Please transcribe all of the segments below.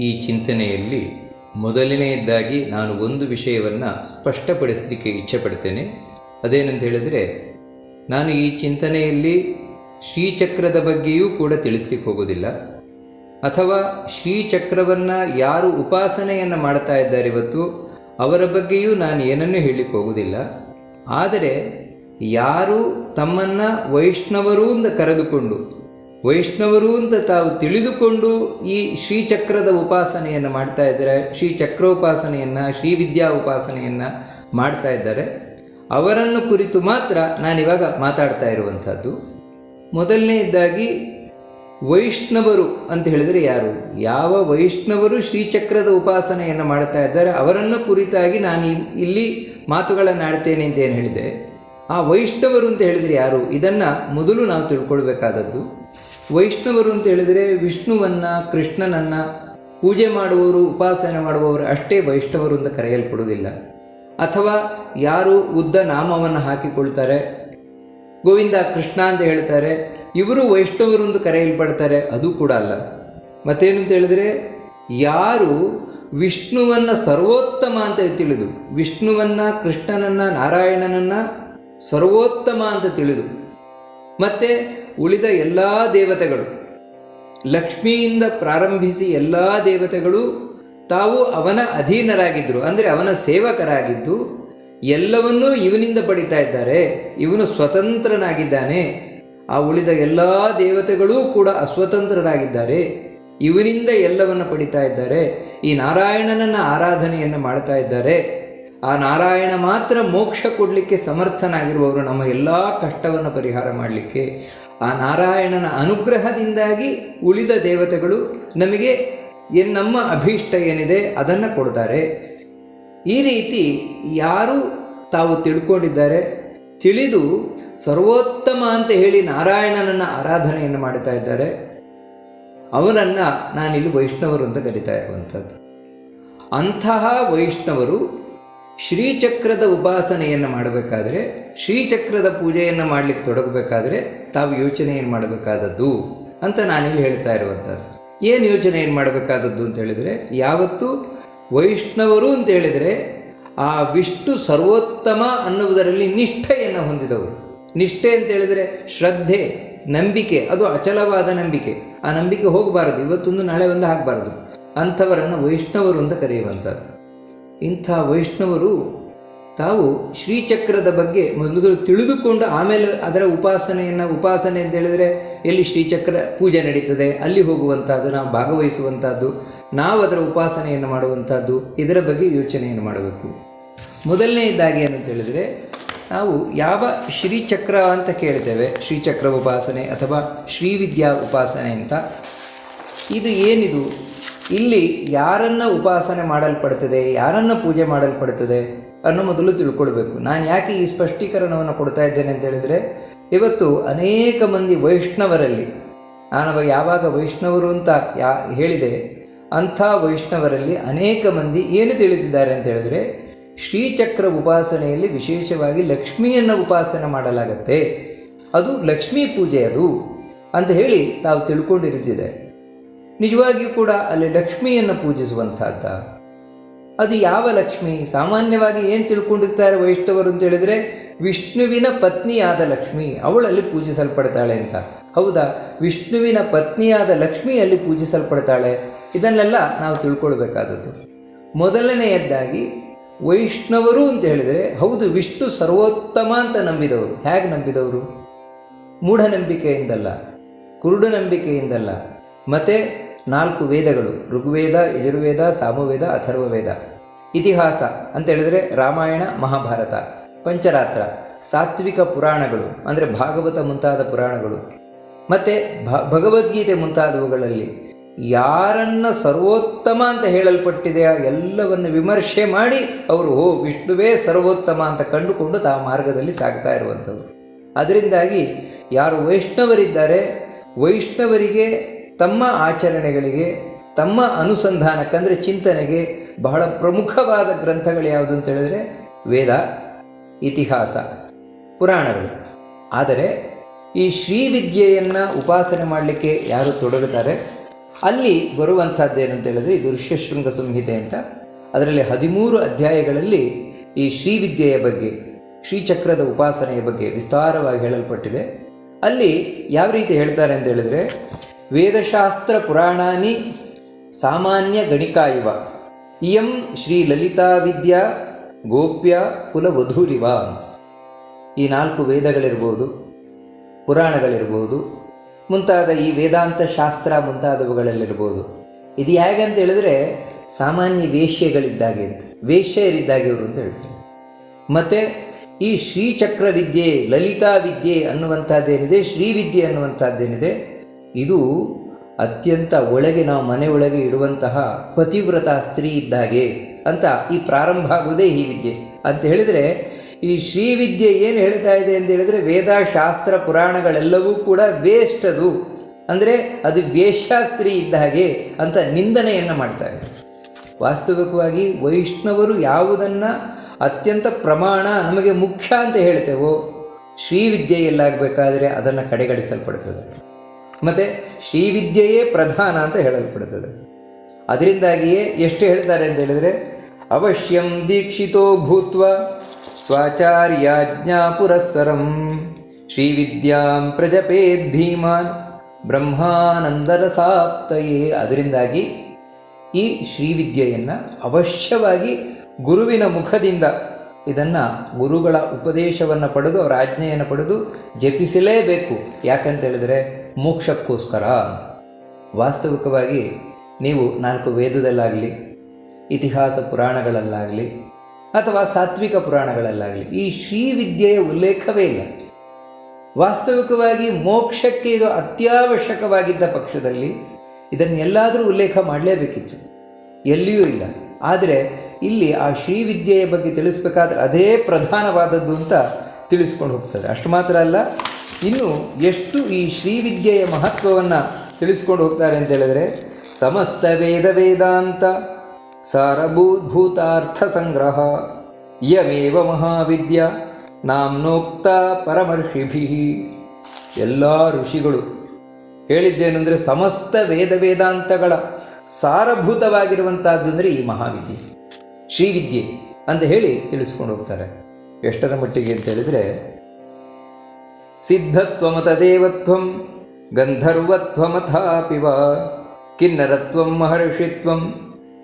ಈ ಚಿಂತನೆಯಲ್ಲಿ ಮೊದಲನೆಯದ್ದಾಗಿ ನಾನು ಒಂದು ವಿಷಯವನ್ನು ಸ್ಪಷ್ಟಪಡಿಸಲಿಕ್ಕೆ ಇಚ್ಛೆಪಡ್ತೇನೆ. ಅದೇನಂತ ಹೇಳಿದರೆ, ನಾನು ಈ ಚಿಂತನೆಯಲ್ಲಿ ಶ್ರೀಚಕ್ರದ ಬಗ್ಗೆಯೂ ಕೂಡ ತಿಳಿಸ್ಲಿಕ್ಕೆ ಹೋಗೋದಿಲ್ಲ. ಅಥವಾ ಶ್ರೀಚಕ್ರವನ್ನು ಯಾರು ಉಪಾಸನೆಯನ್ನು ಮಾಡ್ತಾ ಇದ್ದಾರೆ ಇವತ್ತು, ಅವರ ಬಗ್ಗೆಯೂ ನಾನು ಏನನ್ನೂ ಹೇಳಲಿಕ್ಕೆ ಹೋಗೋದಿಲ್ಲ. ಆದರೆ, ಯಾರು ತಮ್ಮನ್ನು ವೈಷ್ಣವರು ಕರೆದುಕೊಂಡು ವೈಷ್ಣವರು ಅಂತ ತಾವು ತಿಳಿದುಕೊಂಡು ಈ ಶ್ರೀಚಕ್ರದ ಉಪಾಸನೆಯನ್ನು ಮಾಡ್ತಾ ಇದ್ದಾರೆ ಶ್ರೀಚಕ್ರ ಉಪಾಸನೆಯನ್ನು ಶ್ರೀವಿದ್ಯಾ ಉಪಾಸನೆಯನ್ನು ಮಾಡ್ತಾ ಇದ್ದಾರೆ. ಅವರನ್ನು ಕುರಿತು ಮಾತ್ರ ನಾನಿವಾಗ ಮಾತಾಡ್ತಾ ಇರುವಂಥದ್ದು. ಮೊದಲನೇದಾಗಿ ವೈಷ್ಣವರು ಅಂತ ಹೇಳಿದರೆ ಯಾರು? ಯಾವ ವೈಷ್ಣವರು ಶ್ರೀಚಕ್ರದ ಉಪಾಸನೆಯನ್ನು ಮಾಡ್ತಾ ಇದ್ದಾರೆ, ಅವರನ್ನು ಕುರಿತಾಗಿ ನಾನು ಇಲ್ಲಿ ಮಾತುಗಳನ್ನು ಆಡ್ತೇನೆ ಅಂತ ಏನು ಹೇಳಿದೆ? ಆ ವೈಷ್ಣವರು ಅಂತ ಹೇಳಿದರೆ ಯಾರು? ಇದನ್ನು ಮೊದಲು ನಾವು ತಿಳ್ಕೊಳ್ಬೇಕಾದದ್ದು. ವೈಷ್ಣವರು ಅಂತ ಹೇಳಿದರೆ ವಿಷ್ಣುವನ್ನು, ಕೃಷ್ಣನನ್ನು ಪೂಜೆ ಮಾಡುವವರು, ಉಪಾಸನೆ ಮಾಡುವವರು ಅಷ್ಟೇ ವೈಷ್ಣವರು ಅಂತ ಕರೆಯಲ್ಪಡುವುದಿಲ್ಲ. ಅಥವಾ ಯಾರು ಉದ್ದ ನಾಮವನ್ನು ಹಾಕಿಕೊಳ್ತಾರೆ, ಗೋವಿಂದ ಕೃಷ್ಣ ಅಂತ ಹೇಳ್ತಾರೆ, ಇವರು ವೈಷ್ಣವರು ಅಂತ ಕರೆಯಲ್ಪಡ್ತಾರೆ, ಅದು ಕೂಡ ಅಲ್ಲ. ಮತ್ತೇನು ಅಂತ ಹೇಳಿದರೆ, ಯಾರು ವಿಷ್ಣುವನ್ನು ಸರ್ವೋತ್ತಮ ಅಂತ ತಿಳಿದು, ವಿಷ್ಣುವನ್ನು, ಕೃಷ್ಣನನ್ನು, ನಾರಾಯಣನನ್ನು ಸರ್ವೋತ್ತಮ ಅಂತ ತಿಳಿದು ಮತ್ತು ಉಳಿದ ಎಲ್ಲ ದೇವತೆಗಳು. ಲಕ್ಷ್ಮಿಯಿಂದ ಪ್ರಾರಂಭಿಸಿ ಎಲ್ಲ ದೇವತೆಗಳು ತಾವು ಅವನ ಅಧೀನರಾಗಿದ್ದರು. ಅಂದರೆ ಅವನ ಸೇವಕರಾಗಿದ್ದು ಎಲ್ಲವನ್ನೂ ಇವನಿಂದ ಪಡಿತಾ ಇದ್ದಾರೆ. ಇವನು ಸ್ವತಂತ್ರನಾಗಿದ್ದಾನೆ. ಆ ಉಳಿದ ಎಲ್ಲ ದೇವತೆಗಳೂ ಕೂಡ ಅಸ್ವತಂತ್ರರಾಗಿದ್ದಾರೆ. ಇವನಿಂದ ಎಲ್ಲವನ್ನು ಪಡಿತಾ ಇದ್ದಾರೆ. ಈ ನಾರಾಯಣನನ್ನು ಆರಾಧನೆಯನ್ನು ಮಾಡ್ತಾ ಇದ್ದಾರೆ. ಆ ನಾರಾಯಣ ಮಾತ್ರ ಮೋಕ್ಷ ಕೊಡಲಿಕ್ಕೆ ಸಮರ್ಥನಾಗಿರುವವರು, ನಮ್ಮ ಎಲ್ಲ ಕಷ್ಟವನ್ನು ಪರಿಹಾರ ಮಾಡಲಿಕ್ಕೆ ಆ ನಾರಾಯಣನ ಅನುಗ್ರಹದಿಂದಾಗಿ ಉಳಿದ ದೇವತೆಗಳು ನಮಗೆ ಏನು ನಮ್ಮ ಅಭೀಷ್ಟ ಏನಿದೆ ಅದನ್ನು ಕೊಡ್ತಾರೆ. ಈ ರೀತಿ ಯಾರು ತಾವು ತಿಳ್ಕೊಂಡಿದ್ದಾರೆ, ತಿಳಿದು ಸರ್ವೋತ್ತಮ ಅಂತ ಹೇಳಿ ನಾರಾಯಣನನ್ನು ಆರಾಧನೆಯನ್ನು ಮಾಡ್ತಾ ಇದ್ದಾರೆ ಅವರನ್ನು ನಾನಿಲ್ಲಿ ವೈಷ್ಣವರು ಅಂತ ಕರಿತಾ ಇರುವಂಥದ್ದು ಅಂತಹ ವೈಷ್ಣವರು ಶ್ರೀಚಕ್ರದ ಉಪಾಸನೆಯನ್ನು ಮಾಡಬೇಕಾದ್ರೆ, ಶ್ರೀಚಕ್ರದ ಪೂಜೆಯನ್ನು ಮಾಡಲಿಕ್ಕೆ ತೊಡಗಬೇಕಾದ್ರೆ ತಾವು ಯೋಚನೆಯನ್ನು ಮಾಡಬೇಕಾದದ್ದು ಅಂತ ನಾನಿಲ್ಲಿ ಹೇಳ್ತಾ ಇರುವಂಥದ್ದು. ಏನು ಯೋಚನೆ ಏನು ಮಾಡಬೇಕಾದದ್ದು ಅಂತ ಹೇಳಿದರೆ, ಯಾವತ್ತು ವೈಷ್ಣವರು ಅಂತ ಹೇಳಿದರೆ, ಆ ವಿಷ್ಣು ಸರ್ವೋತ್ತಮ ಅನ್ನುವುದರಲ್ಲಿ ನಿಷ್ಠೆಯನ್ನು ಹೊಂದಿದವರು. ನಿಷ್ಠೆ ಅಂತ ಹೇಳಿದರೆ ಶ್ರದ್ಧೆ, ನಂಬಿಕೆ, ಅದು ಅಚಲವಾದ ನಂಬಿಕೆ. ಆ ನಂಬಿಕೆ ಹೋಗಬಾರದು, ಇವತ್ತೊಂದು ನಾಳೆ ಒಂದು ಆಗಬಾರ್ದು ಅಂಥವರನ್ನು ವೈಷ್ಣವರು ಅಂತ ಕರೆಯುವಂಥದ್ದು. ಇಂಥ ವೈಷ್ಣವರು ತಾವು ಶ್ರೀಚಕ್ರದ ಬಗ್ಗೆ ಮೊದಲು ತಿಳಿದುಕೊಂಡು ಆಮೇಲೆ ಅದರ ಉಪಾಸನೆಯನ್ನು, ಉಪಾಸನೆ ಅಂತ ಹೇಳಿದರೆ ಎಲ್ಲಿ ಶ್ರೀಚಕ್ರ ಪೂಜೆ ನಡೀತದೆ, ಅಲ್ಲಿ ಹೋಗುವಂಥದ್ದು, ನಾವು ಭಾಗವಹಿಸುವಂಥದ್ದು, ನಾವು ಅದರ ಉಪಾಸನೆಯನ್ನು ಮಾಡುವಂಥದ್ದು, ಇದರ ಬಗ್ಗೆ ಯೋಚನೆಯನ್ನು ಮಾಡಬೇಕು. ಮೊದಲನೆಯದಾಗಿ ಏನಂತ ಹೇಳಿದರೆ, ನಾವು ಯಾವ ಶ್ರೀಚಕ್ರ ಅಂತ ಕೇಳ್ತೇವೆ, ಶ್ರೀಚಕ್ರ ಉಪಾಸನೆ ಅಥವಾ ಶ್ರೀವಿದ್ಯಾ ಉಪಾಸನೆ ಅಂತ, ಇದು ಏನಿದು? ಇಲ್ಲಿ ಯಾರನ್ನ ಉಪಾಸನೆ ಮಾಡಲ್ಪಡ್ತದೆ, ಯಾರನ್ನ ಪೂಜೆ ಮಾಡಲ್ಪಡ್ತದೆ ಅನ್ನೋ ಮೊದಲು ತಿಳ್ಕೊಳ್ಬೇಕು. ನಾನು ಯಾಕೆ ಈ ಸ್ಪಷ್ಟೀಕರಣವನ್ನು ಕೊಡ್ತಾ ಇದ್ದೇನೆ ಅಂತ ಹೇಳಿದರೆ, ಇವತ್ತು ಅನೇಕ ಮಂದಿ ವೈಷ್ಣವರಲ್ಲಿ, ನಾನು ಯಾವಾಗ ವೈಷ್ಣವರು ಅಂತ ಯಾ, ಹೇಳಿದೆ, ಅಂಥ ವೈಷ್ಣವರಲ್ಲಿ ಅನೇಕ ಮಂದಿ ಏನು ತಿಳಿದಿದ್ದಾರೆ ಅಂತ ಹೇಳಿದ್ರೆ, ಶ್ರೀಚಕ್ರ ಉಪಾಸನೆಯಲ್ಲಿ ವಿಶೇಷವಾಗಿ ಲಕ್ಷ್ಮಿಯನ್ನು ಉಪಾಸನೆ ಮಾಡಲಾಗತ್ತೆ. ಅದು ಲಕ್ಷ್ಮೀ ಪೂಜೆ ಅದು ಅಂತ ಹೇಳಿ ತಾವು ತಿಳ್ಕೊಂಡಿರುತ್ತಿದೆ ನಿಜವಾಗಿಯೂ ಕೂಡ ಅಲ್ಲಿ ಲಕ್ಷ್ಮಿಯನ್ನು ಪೂಜಿಸುವಂಥದ್ದ. ಅದು ಯಾವ ಲಕ್ಷ್ಮಿ? ಸಾಮಾನ್ಯವಾಗಿ ಏನು ತಿಳ್ಕೊಂಡಿರ್ತಾರೆ ವೈಷ್ಣವರು ಅಂತ ಹೇಳಿದರೆ, ವಿಷ್ಣುವಿನ ಪತ್ನಿಯಾದ ಲಕ್ಷ್ಮಿ ಅವಳಲ್ಲಿ ಪೂಜಿಸಲ್ಪಡ್ತಾಳೆ ಅಂತ. ಹೌದಾ? ವಿಷ್ಣುವಿನ ಪತ್ನಿಯಾದ ಲಕ್ಷ್ಮಿ ಅಲ್ಲಿ ಪೂಜಿಸಲ್ಪಡ್ತಾಳೆ. ಇದನ್ನೆಲ್ಲ ನಾವು ತಿಳ್ಕೊಳ್ಬೇಕಾದದ್ದು. ಮೊದಲನೆಯದ್ದಾಗಿ, ವೈಷ್ಣವರು ಅಂತ ಹೇಳಿದರೆ, ಹೌದು, ವಿಷ್ಣು ಸರ್ವೋತ್ತಮ ಅಂತ ನಂಬಿದವರು. ಹೇಗೆ ನಂಬಿದವರು? ಮೂಢನಂಬಿಕೆಯಿಂದಲ್ಲ ಕುರುಡು ನಂಬಿಕೆಯಿಂದಲ್ಲ ಮತ್ತು ನಾಲ್ಕು ವೇದಗಳು, ಋಗ್ವೇದ, ಯಜುರ್ವೇದ, ಸಾಮುವೇದ, ಅಥರ್ವವೇದ. ಇತಿಹಾಸ ಅಂತ ಹೇಳಿದ್ರೆ ರಾಮಾಯಣ, ಮಹಾಭಾರತ. ಪಂಚರಾತ್ರ, ಸಾತ್ವಿಕ ಪುರಾಣಗಳು, ಅಂದರೆ ಭಾಗವತ ಮುಂತಾದ ಪುರಾಣಗಳು. ಮತ್ತು ಭಗವದ್ಗೀತೆ ಮುಂತಾದವುಗಳಲ್ಲಿ ಯಾರನ್ನ ಸರ್ವೋತ್ತಮ ಅಂತ ಹೇಳಲ್ಪಟ್ಟಿದೆ ಎಲ್ಲವನ್ನು ವಿಮರ್ಶೆ ಮಾಡಿ ಅವರು, ಓ, ವಿಷ್ಣುವೇ ಸರ್ವೋತ್ತಮ ಅಂತ ಕಂಡುಕೊಂಡು ತಾವು ಮಾರ್ಗದಲ್ಲಿ ಸಾಗ್ತಾ ಇರುವಂಥದ್ದು ಅದರಿಂದಾಗಿ ಯಾರು ವೈಷ್ಣವರಿದ್ದಾರೆ, ವೈಷ್ಣವರಿಗೆ ತಮ್ಮ ಆಚರಣೆಗಳಿಗೆ, ತಮ್ಮ ಅನುಸಂಧಾನಕ್ಕಂದರೆ ಚಿಂತನೆಗೆ ಬಹಳ ಪ್ರಮುಖವಾದ ಗ್ರಂಥಗಳು ಯಾವುದು ಅಂತ ಹೇಳಿದ್ರೆ ವೇದ, ಇತಿಹಾಸ, ಪುರಾಣಗಳು. ಆದರೆ ಈ ಶ್ರೀವಿದ್ಯೆಯನ್ನು ಉಪಾಸನೆ ಮಾಡಲಿಕ್ಕೆ ಯಾರು ತೊಡಗುತ್ತಾರೆ ಅಲ್ಲಿ ಬರುವಂಥದ್ದೇನು ಅಂತ ಹೇಳಿದ್ರೆ ಇದು ಋಷ್ಯಶೃಂಗ ಸಂಹಿತೆ ಅಂತ. ಅದರಲ್ಲಿ ಹದಿಮೂರು ಅಧ್ಯಾಯಗಳಲ್ಲಿ ಈ ಶ್ರೀವಿದ್ಯೆಯ ಬಗ್ಗೆ, ಶ್ರೀಚಕ್ರದ ಉಪಾಸನೆಯ ಬಗ್ಗೆ ವಿಸ್ತಾರವಾಗಿ ಹೇಳಲ್ಪಟ್ಟಿದೆ. ಅಲ್ಲಿ ಯಾವ ರೀತಿ ಹೇಳ್ತಾರೆ ಅಂತ ಹೇಳಿದ್ರೆ ವೇದಶಾಸ್ತ್ರ ಪುರಾಣಾನಿ ಸಾಮಾನ್ಯ ಗಣಿಕಾ ಇವ ಇಯಂ ಶ್ರೀ ಲಲಿತಾ ವಿದ್ಯಾ ಗೋಪ್ಯ ಕುಲವಧೂರಿವ. ಈ ನಾಲ್ಕು ವೇದಗಳಿರ್ಬೋದು, ಪುರಾಣಗಳಿರ್ಬೋದು, ಮುಂತಾದ ಈ ವೇದಾಂತ ಶಾಸ್ತ್ರ ಮುಂತಾದವುಗಳಲ್ಲಿರ್ಬೋದು. ಇದು ಹೇಗೆ ಅಂತ ಹೇಳಿದ್ರೆ, ಸಾಮಾನ್ಯ ವೇಷ್ಯಗಳಿದ್ದಾಗೆ ಅಂತ ವೇಷ್ಯರಿದ್ದಾಗೆ ಇವರು ಅಂತ ಹೇಳ್ತಾರೆ ಮತ್ತು ಈ ಶ್ರೀಚಕ್ರ ವಿದ್ಯೆ ಲಲಿತಾ ವಿದ್ಯೆ ಅನ್ನುವಂಥದ್ದೇನಿದೆ ಶ್ರೀವಿದ್ಯೆ ಅನ್ನುವಂಥದ್ದೇನಿದೆ ಇದು ಅತ್ಯಂತ ಒಳಗೆ ನಾವು ಮನೆ ಒಳಗೆ ಇಡುವಂತಹ ಪತಿವ್ರತ ಸ್ತ್ರೀ ಇದ್ದಾಗೆ ಅಂತ ಈ ಪ್ರಾರಂಭ ಆಗುವುದೇ ಈ ವಿದ್ಯೆ. ಅಂತ ಹೇಳಿದರೆ ಈ ಶ್ರೀವಿದ್ಯೆ ಏನು ಹೇಳ್ತಾ ಇದೆ ಅಂತ ಹೇಳಿದರೆ ವೇದ ಶಾಸ್ತ್ರ ಪುರಾಣಗಳೆಲ್ಲವೂ ಕೂಡ ವೇಸ್ಟ್ ಅದು ಅಂದರೆ ಅದು ವೇಶ್ಯಾಸ್ತ್ರೀ ಇದ್ದ ಹಾಗೆ ಅಂತ ನಿಂದನೆಯನ್ನು ಮಾಡ್ತಾರೆ ವಾಸ್ತವಿಕವಾಗಿ ವೈಷ್ಣವರು ಯಾವುದನ್ನು ಅತ್ಯಂತ ಪ್ರಮಾಣ ನಮಗೆ ಮುಖ್ಯ ಅಂತ ಹೇಳ್ತೇವೋ ಶ್ರೀವಿದ್ಯೆಯಲ್ಲಾಗಬೇಕಾದರೆ ಅದನ್ನು ಕಡೆಗಣಿಸಲ್ಪಡ್ತದೆ. ಮತ್ತು ಶ್ರೀವಿದ್ಯೆಯೇ ಪ್ರಧಾನ ಅಂತ ಹೇಳಲ್ಪಡುತ್ತದೆ. ಅದರಿಂದಾಗಿಯೇ ಎಷ್ಟು ಹೇಳ್ತಾರೆ ಅಂತ ಹೇಳಿದರೆ, ಅವಶ್ಯಂ ದೀಕ್ಷಿತೋ ಭೂತ್ವ ಸ್ವಾಚಾರ್ಯಾಜ್ಞಾ ಪುರಸ್ಸರಂ ಶ್ರೀವಿದ್ಯಾಂ ಪ್ರಜಪೇದ್ ಭೀಮಾನ್ ಬ್ರಹ್ಮಾನಂದರಸಾಪ್ತಯೇ. ಅದರಿಂದಾಗಿ ಈ ಶ್ರೀವಿದ್ಯೆಯನ್ನು ಅವಶ್ಯವಾಗಿ ಗುರುವಿನ ಮುಖದಿಂದ ಇದನ್ನು ಗುರುಗಳ ಉಪದೇಶವನ್ನು ಪಡೆದು ಅವರ ಆಜ್ಞೆಯನ್ನು ಪಡೆದು ಜಪಿಸಲೇಬೇಕು. ಯಾಕಂತ ಹೇಳಿದರೆ ಮೋಕ್ಷಕ್ಕೋಸ್ಕರ. ವಾಸ್ತವಿಕವಾಗಿ ನೀವು ನಾಲ್ಕು ವೇದದಲ್ಲಾಗಲಿ, ಇತಿಹಾಸ ಪುರಾಣಗಳಲ್ಲಾಗಲಿ ಅಥವಾ ಸಾತ್ವಿಕ ಪುರಾಣಗಳಲ್ಲಾಗಲಿ ಈ ಶ್ರೀವಿದ್ಯೆಯ ಉಲ್ಲೇಖವೇ ಇಲ್ಲ. ವಾಸ್ತವಿಕವಾಗಿ ಮೋಕ್ಷಕ್ಕೆ ಇದು ಅತ್ಯವಶ್ಯಕವಾಗಿದ್ದ ಪಕ್ಷದಲ್ಲಿ ಇದನ್ನೆಲ್ಲಾದರೂ ಉಲ್ಲೇಖ ಮಾಡಲೇಬೇಕಿತ್ತು. ಎಲ್ಲಿಯೂ ಇಲ್ಲ. ಆದರೆ ಇಲ್ಲಿ ಆ ಶ್ರೀವಿದ್ಯೆಯ ಬಗ್ಗೆ ತಿಳಿಸ್ಬೇಕಾದ್ರೆ ಅದೇ ಪ್ರಧಾನವಾದದ್ದು ಅಂತ ತಿಳಿಸ್ಕೊಂಡು ಹೋಗ್ತದೆ ಅಷ್ಟು ಮಾತ್ರ ಅಲ್ಲ, ಇನ್ನು ಎಷ್ಟು ಈ ಶ್ರೀವಿದ್ಯೆಯ ಮಹತ್ವವನ್ನು ತಿಳಿಸ್ಕೊಂಡು ಹೋಗ್ತಾರೆ ಅಂತ ಹೇಳಿದ್ರೆ, ಸಮಸ್ತ ವೇದ ವೇದಾಂತ ಸಾರಭೂತಭೂತಾರ್ಥ ಸಂಗ್ರಹ ಇಯಮೇವ ಮಹಾವಿದ್ಯ ನಾಮ್ನೋಕ್ತ ಪರಮರ್ಷಿಭಿ. ಎಲ್ಲ ಋಷಿಗಳು ಹೇಳಿದ್ದೇನೆಂದರೆ ಸಮಸ್ತ ವೇದ ವೇದಾಂತಗಳ ಸಾರಭೂತವಾಗಿರುವಂತಹದ್ದು ಅಂದರೆ ಈ ಮಹಾವಿದ್ಯೆ. ಶ್ರೀವಿದ್ಯೆ ಅಂತ ಹೇಳಿ ತಿಳಿಸ್ಕೊಂಡು ಹೋಗ್ತಾರೆ. ಎಷ್ಟರ ಮಟ್ಟಿಗೆ ಅಂತ ಹೇಳಿದರೆ ಸಿದ್ಧತ್ವಮತ ದೇವತ್ವಂ ಗಂಧರ್ವತ್ವಮಥಾಪಿವ, ಕಿನ್ನರತ್ವಂ ಮಹರ್ಷಿತ್ವಂ,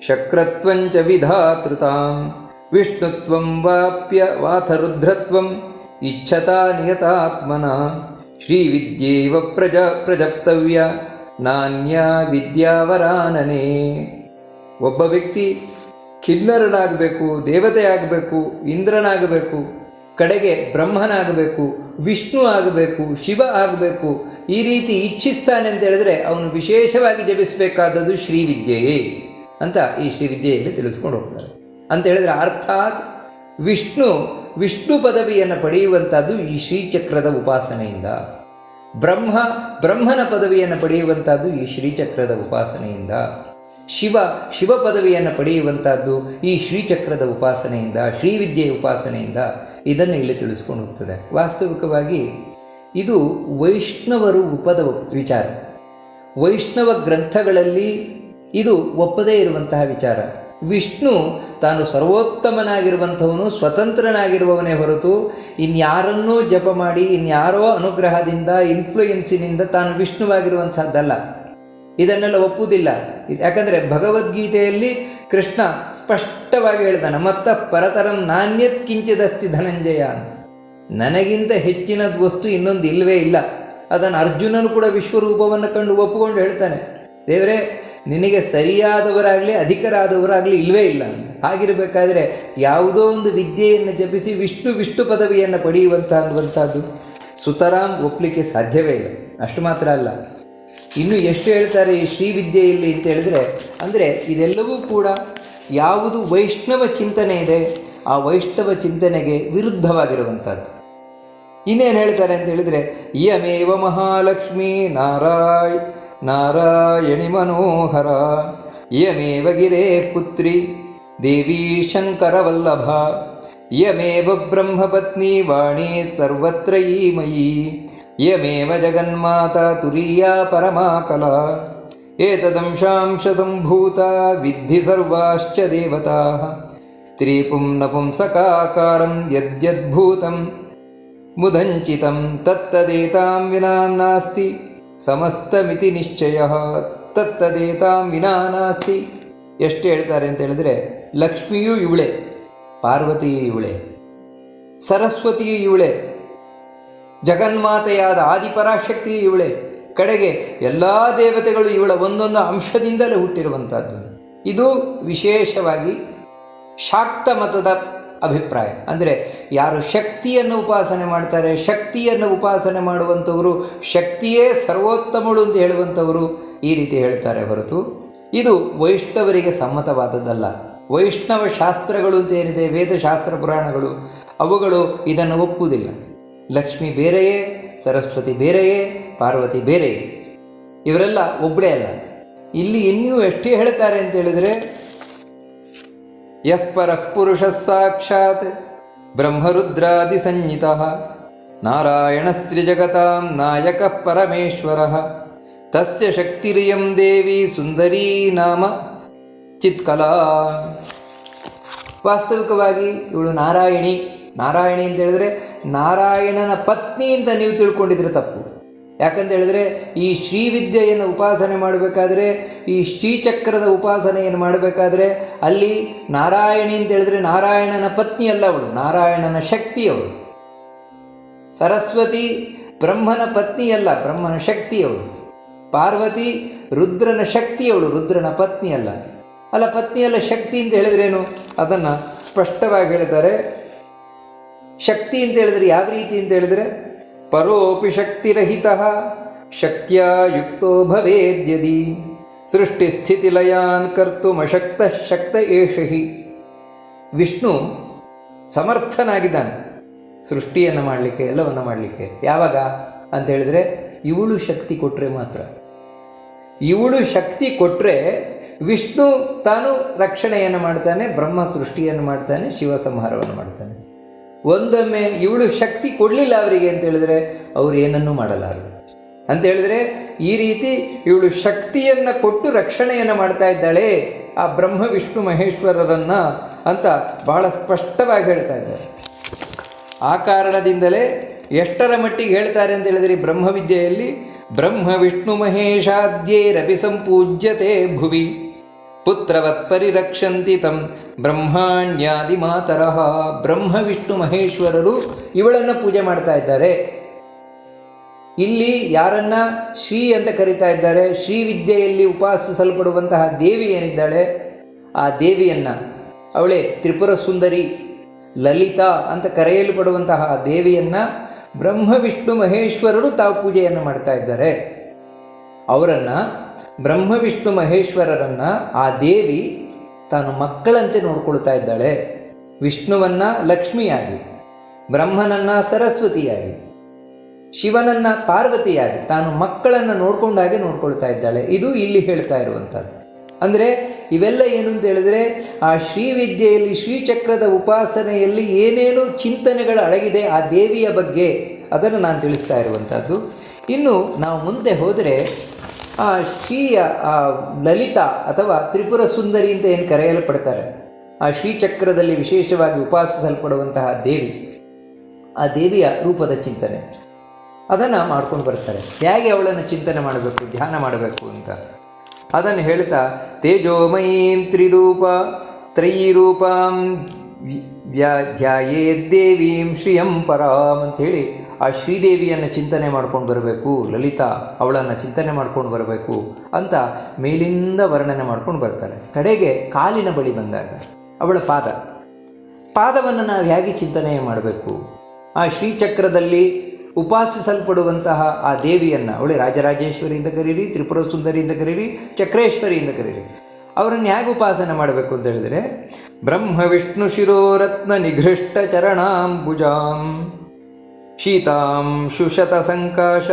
ಶಕ್ರತ್ವಂಚ ವಿಧಾತೃತಾಂ, ವಿಷ್ಣುತ್ವಂ ವಾಪ್ಯ ವಾಥರುದ್ರತ್ವಂ, ಇಚ್ಛತಾ ನಿಯತಾತ್ಮನ, ಶ್ರೀವಿದ್ಯೇವ ಪ್ರಜ ಪ್ರಜಪ್ತವ್ಯ ನಾಣ್ಯ ವಿದ್ಯಾವರಾನನೇ. ಒಬ್ಬ ವ್ಯಕ್ತಿ ಕಿನ್ನರನಾಗಬೇಕು ದೇವತೆ ಆಗಬೇಕು ಇಂದ್ರನಾಗಬೇಕು, ಕಡೆಗೆ ಬ್ರಹ್ಮನಾಗಬೇಕು, ವಿಷ್ಣು ಆಗಬೇಕು, ಶಿವ ಆಗಬೇಕು, ಈ ರೀತಿ ಇಚ್ಛಿಸ್ತಾನೆ ಅಂತ ಹೇಳಿದ್ರೆ ಅವನು ವಿಶೇಷವಾಗಿ ಜಪಿಸಬೇಕಾದದ್ದು ಶ್ರೀವಿದ್ಯೆಯೇ ಅಂತ ಈ ಶ್ರೀವಿದ್ಯೆಯಲ್ಲಿ ತಿಳಿಸ್ಕೊಂಡು ಹೋಗ್ತಾರೆ. ಅಂತ ಹೇಳಿದ್ರೆ ಅರ್ಥಾತ್ ವಿಷ್ಣು ವಿಷ್ಣು ಪದವಿಯನ್ನು ಪಡೆಯುವಂಥದ್ದು ಈ ಶ್ರೀಚಕ್ರದ ಉಪಾಸನೆಯಿಂದ. ಬ್ರಹ್ಮ, ಬ್ರಹ್ಮನ ಪದವಿಯನ್ನು ಪಡೆಯುವಂಥದ್ದು ಈ ಶ್ರೀಚಕ್ರದ ಉಪಾಸನೆಯಿಂದ. ಶಿವ ಶಿವ ಪದವಿಯನ್ನು ಪಡೆಯುವಂಥದ್ದು ಈ ಶ್ರೀಚಕ್ರದ ಉಪಾಸನೆಯಿಂದ, ಶ್ರೀವಿದ್ಯೆಯ ಉಪಾಸನೆಯಿಂದ ಇದನ್ನು ಇಲ್ಲಿ ತಿಳಿಸ್ಕೊಂಡು ಹೋಗ್ತದೆ. ವಾಸ್ತವಿಕವಾಗಿ ಇದು ವೈಷ್ಣವರು ಉಪದ ವಿಚಾರ. ವೈಷ್ಣವ ಗ್ರಂಥಗಳಲ್ಲಿ ಇದು ಒಪ್ಪದೇ ಇರುವಂತಹ ವಿಚಾರ. ವಿಷ್ಣು ತಾನು ಸರ್ವೋತ್ತಮನಾಗಿರುವಂಥವನು, ಸ್ವತಂತ್ರನಾಗಿರುವವನೇ ಹೊರತು ಇನ್ಯಾರನ್ನೂ ಜಪ ಮಾಡಿ, ಇನ್ಯಾರೋ ಅನುಗ್ರಹದಿಂದ ಇನ್ಫ್ಲೂಯೆನ್ಸಿನಿಂದ ತಾನು ವಿಷ್ಣುವಾಗಿರುವಂಥದ್ದಲ್ಲ. ಇದನ್ನೆಲ್ಲ ಒಪ್ಪುವುದಿಲ್ಲ. ಯಾಕಂದರೆ ಭಗವದ್ಗೀತೆಯಲ್ಲಿ ಕೃಷ್ಣ ಸ್ಪಷ್ಟವಾಗಿ ಹೇಳ್ತಾನೆ, ಮತ್ತ ಪರತರಂ ನಾಣ್ಯತ್ ಕಿಂಚಿದಸ್ತಿ ಧನಂಜಯ. ನನಗಿಂತ ಹೆಚ್ಚಿನ ವಸ್ತು ಇನ್ನೊಂದು ಇಲ್ಲವೇ ಇಲ್ಲ. ಅದನ್ನು ಅರ್ಜುನನು ಕೂಡ ವಿಶ್ವರೂಪವನ್ನು ಕಂಡು ಒಪ್ಪಿಕೊಂಡು ಹೇಳ್ತಾನೆ. ದೇವರೇ, ನಿನಗೆ ಸರಿಯಾದವರಾಗಲಿ ಅಧಿಕರಾದವರಾಗಲಿ ಇಲ್ಲವೇ ಇಲ್ಲ. ಹಾಗಿರಬೇಕಾದ್ರೆ ಯಾವುದೋ ಒಂದು ವಿದ್ಯೆಯನ್ನು ಜಪಿಸಿ ವಿಷ್ಣು ವಿಷ್ಣು ಪದವಿಯನ್ನು ಪಡೆಯುವಂಥ ಅನ್ನುವಂಥದ್ದು ಸುತರಾಮ್ ಒಪ್ಪಲಿಕ್ಕೆ ಸಾಧ್ಯವೇ ಇಲ್ಲ. ಅಷ್ಟು ಮಾತ್ರ ಅಲ್ಲ. ಇನ್ನು ಎಷ್ಟು ಹೇಳ್ತಾರೆ ಈ ಶ್ರೀವಿದ್ಯೆಯಲ್ಲಿ ಅಂತ ಹೇಳಿದ್ರೆ, ಅಂದರೆ ಇದೆಲ್ಲವೂ ಕೂಡ ಯಾವುದು ವೈಷ್ಣವ ಚಿಂತನೆ ಇದೆ, ಆ ವೈಷ್ಣವ ಚಿಂತನೆಗೆ ವಿರುದ್ಧವಾಗಿರುವಂಥದ್ದು. ಇನ್ನೇನು ಹೇಳ್ತಾರೆ ಅಂತ ಹೇಳಿದರೆ ಇಯಮೇವ ಮಹಾಲಕ್ಷ್ಮೀ ನಾರಾಯ್, ನಾರಾಯಣಿ ಮನೋಹರ, ಯಮೇವ ಗಿರೇ ಪುತ್ರಿ, ದೇವಿ ಶಂಕರವಲ್ಲಭ ಯಮೇವ ಬ್ರಹ್ಮಪತ್ನಿ ವಾಣಿ ಸರ್ವತ್ರಯೀಮಯೀ ಇಯಮೇವ ಜಗನ್ಮಾತಾ ತುರೀಯಾ ಪರಮಾಕಲ. ಏತದಂಶಾಂಶ ಸಂಭೂತ ವಿದ್ಧಿ ಸರ್ವಾಶ್ಚ ದೇವತಾ. ಸ್ತ್ರೀಪುಂ ನಪುಂಸಕಾಕಾರಂ ಯದ್ಯದ್ಭೂತಂ. ಮುದಂಚಿತಂ ತತ್ತದೇತಾಂ ವಿನಾ ನಾಸ್ತಿ. ಸಮಸ್ತಮಿತಿ ನಿಶ್ಚಯ ತತ್ತದೇತಾಂ ವಿನಾ ನಾಸ್ತಿ. ಎಷ್ಟು ಹೇಳ್ತಾರೆ ಅಂತ ಹೇಳಿದ್ರೆ, ಲಕ್ಷ್ಮಿಯೂ ಇವಳೆ, ಪಾರ್ವತಿಯೂ ಇವಳೆ, ಸರಸ್ವತಿಯೂ ಇವಳೆ ಜಗನ್ಮಾತೆಯಾದ ಆದಿಪರಾಶಕ್ತಿ ಇವಳೆ. ಕಡೆಗೆ ಎಲ್ಲ ದೇವತೆಗಳು ಇವಳ ಒಂದೊಂದು ಅಂಶದಿಂದಲೇ ಹುಟ್ಟಿರುವಂಥದ್ದು ಇದು ವಿಶೇಷವಾಗಿ ಶಾಕ್ತ ಮತದ ಅಭಿಪ್ರಾಯ. ಅಂದರೆ ಯಾರು ಶಕ್ತಿಯನ್ನು ಉಪಾಸನೆ ಮಾಡ್ತಾರೆ, ಶಕ್ತಿಯನ್ನು ಉಪಾಸನೆ ಮಾಡುವಂಥವರು, ಶಕ್ತಿಯೇ ಸರ್ವೋತ್ತಮಳು ಅಂತ ಹೇಳುವಂಥವರು ಈ ರೀತಿ ಹೇಳ್ತಾರೆ ಹೊರತು, ಇದು ವೈಷ್ಣವರಿಗೆ ಸಮ್ಮತವಾದದ್ದಲ್ಲ. ವೈಷ್ಣವ ಶಾಸ್ತ್ರಗಳು ಅಂತ ಏನಿದೆ, ವೇದಶಾಸ್ತ್ರ ಪುರಾಣಗಳು, ಅವುಗಳು ಇದನ್ನು ಒಪ್ಪುವುದಿಲ್ಲ. ಲಕ್ಷ್ಮಿ ಬೇರೆಯೇ, ಸರಸ್ವತಿ ಬೇರೆಯೇ, ಪಾರ್ವತಿ ಬೇರೆಯೇ. ಇವರೆಲ್ಲ ಒಬ್ಬಳೇ ಅಲ್ಲ. ಇಲ್ಲಿ ಇನ್ನೂ ಎಷ್ಟೇ ಹೇಳ್ತಾರೆ ಅಂತ ಹೇಳಿದರೆ, ಯಃ ಪರ ಪುರುಷ ಸಾಕ್ಷಾತ್ ಬ್ರಹ್ಮರುದ್ರಾದಿ ಸಂಹಿತ ನಾರಾಯಣಸ್ತ್ರಿಜಗತಾಂ ನಾಯಕ ಪರಮೇಶ್ವರ, ತಸ್ಯ ಶಕ್ತಿರಿಯಂ ದೇವಿ ಸುಂದರೀ ನಾಮ ಚಿತ್ಕಲಾ. ವಾಸ್ತವಿಕವಾಗಿ ಇವಳು ನಾರಾಯಣಿ. ನಾರಾಯಣಿ ಅಂತ ಹೇಳಿದ್ರೆ ನಾರಾಯಣನ ಪತ್ನಿ ಅಂತ ನೀವು ತಿಳ್ಕೊಂಡಿದ್ರೆ ತಪ್ಪು. ಯಾಕಂತ ಹೇಳಿದ್ರೆ, ಈ ಶ್ರೀವಿದ್ಯೆಯನ್ನು ಉಪಾಸನೆ ಮಾಡಬೇಕಾದ್ರೆ, ಈ ಶ್ರೀಚಕ್ರದ ಉಪಾಸನೆಯನ್ನು ಮಾಡಬೇಕಾದ್ರೆ, ಅಲ್ಲಿ ನಾರಾಯಣಿ ಅಂತ ಹೇಳಿದ್ರೆ ನಾರಾಯಣನ ಪತ್ನಿ ಅಲ್ಲ ಅವಳು, ನಾರಾಯಣನ ಶಕ್ತಿ ಅವಳು. ಸರಸ್ವತಿ ಬ್ರಹ್ಮನ ಪತ್ನಿಯಲ್ಲ ಬ್ರಹ್ಮನ ಶಕ್ತಿಯವಳು ಪಾರ್ವತಿ ರುದ್ರನ ಶಕ್ತಿಯವಳು ರುದ್ರನ ಪತ್ನಿ ಅಲ್ಲ. ಅಲ್ಲ ಪತ್ನಿಯಲ್ಲ ಶಕ್ತಿ ಅಂತ ಹೇಳಿದ್ರೇನು? ಅದನ್ನು ಸ್ಪಷ್ಟವಾಗಿ ಹೇಳ್ತಾರೆ ಶಕ್ತಿ ಅಂತ ಹೇಳಿದ್ರೆ ಯಾವ ರೀತಿ ಅಂತ ಹೇಳಿದ್ರೆ? ಪರೋಪಿ ಶಕ್ತಿರಹಿತ ಶಕ್ತಿಯ ಯುಕ್ತೋ ಭವೇದ್ಯದಿ. ಸೃಷ್ಟಿ ಸ್ಥಿತಿ ಲಯಾನ್ ಕರ್ತು ಮಶಕ್ತ ಶಕ್ತ ಏಷಹಿ. ವಿಷ್ಣು ಸಮರ್ಥನಾಗಿದ್ದಾನೆ. ಸೃಷ್ಟಿಯನ್ನು ಮಾಡಲಿಕ್ಕೆ, ಎಲ್ಲವನ್ನು ಮಾಡಲಿಕ್ಕೆ. ಯಾವಾಗ? ಅಂತ ಹೇಳಿದ್ರೆ, ಇವಳು ಶಕ್ತಿ ಕೊಟ್ಟರೆ ಮಾತ್ರ. ಇವಳು ಶಕ್ತಿ ಕೊಟ್ಟರೆ ವಿಷ್ಣು ತಾನು ರಕ್ಷಣೆಯನ್ನು ಮಾಡ್ತಾನೆ, ಬ್ರಹ್ಮ ಸೃಷ್ಟಿಯನ್ನು ಮಾಡ್ತಾನೆ, ಶಿವ ಸಂಹಾರವನ್ನು ಮಾಡ್ತಾನೆ. ಒಂದೊಮ್ಮೆ ಇವಳು ಶಕ್ತಿ ಕೊಡಲಿಲ್ಲ ಅವರಿಗೆ ಅಂತ ಹೇಳಿದ್ರೆ ಅವ್ರು ಏನನ್ನೂ ಮಾಡಲಾರರು. ಅಂತ ಹೇಳಿದ್ರೆ ಈ ರೀತಿ ಇವಳು ಶಕ್ತಿಯನ್ನು ಕೊಟ್ಟು ರಕ್ಷಣೆಯನ್ನು ಮಾಡ್ತಾ ಇದ್ದಾಳೆ, ಆ ಬ್ರಹ್ಮ, ವಿಷ್ಣು, ಮಹೇಶ್ವರರನ್ನು ಅಂತ ಬಹಳ ಸ್ಪಷ್ಟವಾಗಿ ಹೇಳ್ತಾ ಇದ್ದಾರೆ. ಆ ಕಾರಣದಿಂದಲೇ ಎಷ್ಟರ ಮಟ್ಟಿಗೆ ಹೇಳ್ತಾರೆ ಅಂತ ಹೇಳಿದ್ರೆ ಬ್ರಹ್ಮವಿದ್ಯೆಯಲ್ಲಿ, ಬ್ರಹ್ಮ, ವಿಷ್ಣು ಮಹೇಶಾದ್ಯೇರಪಿ ಸಂಪೂಜ್ಯತೆ ಭುವಿ ಪುತ್ರವತ್ ಪರಿರಕ್ಷಂತಿ ತಂ ಬ್ರಹ್ಮಾಣ್ಯಾದಿ ಮಾತರಃ ಬ್ರಹ್ಮ, ವಿಷ್ಣು, ಮಹೇಶ್ವರರು ಇವಳನ್ನು ಪೂಜೆ ಮಾಡ್ತಾ ಇದ್ದಾರೆ. ಇಲ್ಲಿ ಯಾರನ್ನ ಶ್ರೀ ಅಂತ ಕರೀತಾ ಇದ್ದಾರೆ, ಶ್ರೀ ವಿದ್ಯೆಯಲ್ಲಿ ಉಪಾಸಿಸಲ್ಪಡುವಂತಹ ದೇವಿ ಏನಿದ್ದಾಳೆ, ಆ ದೇವಿಯನ್ನು ಅವಳೇ ತ್ರಿಪುರ ಸುಂದರಿ ಲಲಿತಾ ಅಂತ ಕರೆಯಲ್ಪಡುವಂತಹ ಆ ದೇವಿಯನ್ನು ಬ್ರಹ್ಮ, ವಿಷ್ಣು, ಮಹೇಶ್ವರರು ತಾವು ಪೂಜೆಯನ್ನು ಮಾಡ್ತಾ ಇದ್ದಾರೆ. ಅವರನ್ನು ಬ್ರಹ್ಮ, ವಿಷ್ಣು, ಮಹೇಶ್ವರರನ್ನು ಆ ದೇವಿ ತಾನು ಮಕ್ಕಳಂತೆ ನೋಡಿಕೊಳ್ತಾ ಇದ್ದಾಳೆ. ವಿಷ್ಣುವನ್ನ ಲಕ್ಷ್ಮಿಯಾಗಿ, ಬ್ರಹ್ಮನನ್ನು ಸರಸ್ವತಿಯಾಗಿ, ಶಿವನನ್ನ ಪಾರ್ವತಿಯಾಗಿ ತಾನು ಮಕ್ಕಳನ್ನು ನೋಡ್ಕೊಂಡಾಗೆ ನೋಡ್ಕೊಳ್ತಾ ಇದ್ದಾಳೆ. ಇದು ಇಲ್ಲಿ ಹೇಳ್ತಾ ಇರುವಂಥದ್ದು. ಅಂದರೆ ಇವೆಲ್ಲ ಏನು ಅಂತ ಹೇಳಿದ್ರೆ, ಆ ಶ್ರೀವಿದ್ಯೆಯಲ್ಲಿ, ಶ್ರೀಚಕ್ರದ ಉಪಾಸನೆಯಲ್ಲಿ ಏನೇನು ಚಿಂತನೆಗಳು ಅಡಗಿದೆ ಆ ದೇವಿಯ ಬಗ್ಗೆ. ಅದನ್ನು ನಾನು ತಿಳಿಸ್ತಾ ಇರುವಂಥದ್ದು. ಇನ್ನು ನಾವು ಮುಂದೆ ಹೋದರೆ ಶ್ರೀಯ ಆ ಲಲಿತಾ ಅಥವಾ ತ್ರಿಪುರ ಸುಂದರಿ ಅಂತ ಏನು ಕರೆಯಲ್ಪಡ್ತಾರೆ? ಆ ಶ್ರೀಚಕ್ರದಲ್ಲಿ ವಿಶೇಷವಾಗಿ ಉಪಾಸಿಸಲ್ಪಡುವಂತಹ ದೇವಿ, ಆ ದೇವಿಯ ರೂಪದ ಚಿಂತನೆ. ಅದನ್ನು ಮಾಡ್ಕೊಂಡು ಬರ್ತಾರೆ. ಹೇಗೆ ಅವಳನ್ನು ಚಿಂತನೆ ಮಾಡಬೇಕು, ಧ್ಯಾನ ಮಾಡಬೇಕು ಅಂತ? ಅದನ್ನು ಹೇಳ್ತಾ ತೇಜೋಮಯೀಂ ತ್ರಿರೂಪ ತ್ರಯೀರೂಪಾಂ ಧ್ಯಾಯೇದ್ದೇವೀಂ ಶ್ರಿಯಂ ಅಂತ ಅಂಥೇಳಿ ಆ ಶ್ರೀದೇವಿಯನ್ನು ಚಿಂತನೆ ಮಾಡ್ಕೊಂಡು ಬರಬೇಕು, ಲಲಿತಾ ಅವಳನ್ನು ಚಿಂತನೆ ಮಾಡ್ಕೊಂಡು ಬರಬೇಕು ಅಂತ ಮೇಲಿಂದ ವರ್ಣನೆ ಮಾಡ್ಕೊಂಡು ಬರ್ತಾರೆ. ಕಡೆಗೆ ಕಾಲಿನ ಬಳಿ ಬಂದಾಗ ಅವಳ ಪಾದ. ಪಾದವನ್ನು ನಾವು ಹೇಗೆ ಚಿಂತನೆ ಮಾಡಬೇಕು? ಆ ಶ್ರೀಚಕ್ರದಲ್ಲಿ ಉಪಾಸಿಸಲ್ಪಡುವಂತಹ ಆ ದೇವಿಯನ್ನು ಅವಳೆ ರಾಜರಾಜೇಶ್ವರಿಯಿಂದ ಕರೀರಿ ತ್ರಿಪುರ ಸುಂದರಿಯಿಂದ ಕರೀರಿ, ಚಕ್ರೇಶ್ವರಿಯಿಂದ ಕರೀರಿ. ಅವರನ್ನು ಹೇಗೆ ಉಪಾಸನೆ ಮಾಡಬೇಕು ಅಂತ ಹೇಳಿದರೆ, ಬ್ರಹ್ಮ, ವಿಷ್ಣು ಶಿರೋರತ್ನ ನಿಘೃಷ್ಟ, ಚರಣಾಂಬುಜಾಂ. ಶೀತಾಂ ಶುಶತ ಸಂಕಾಶ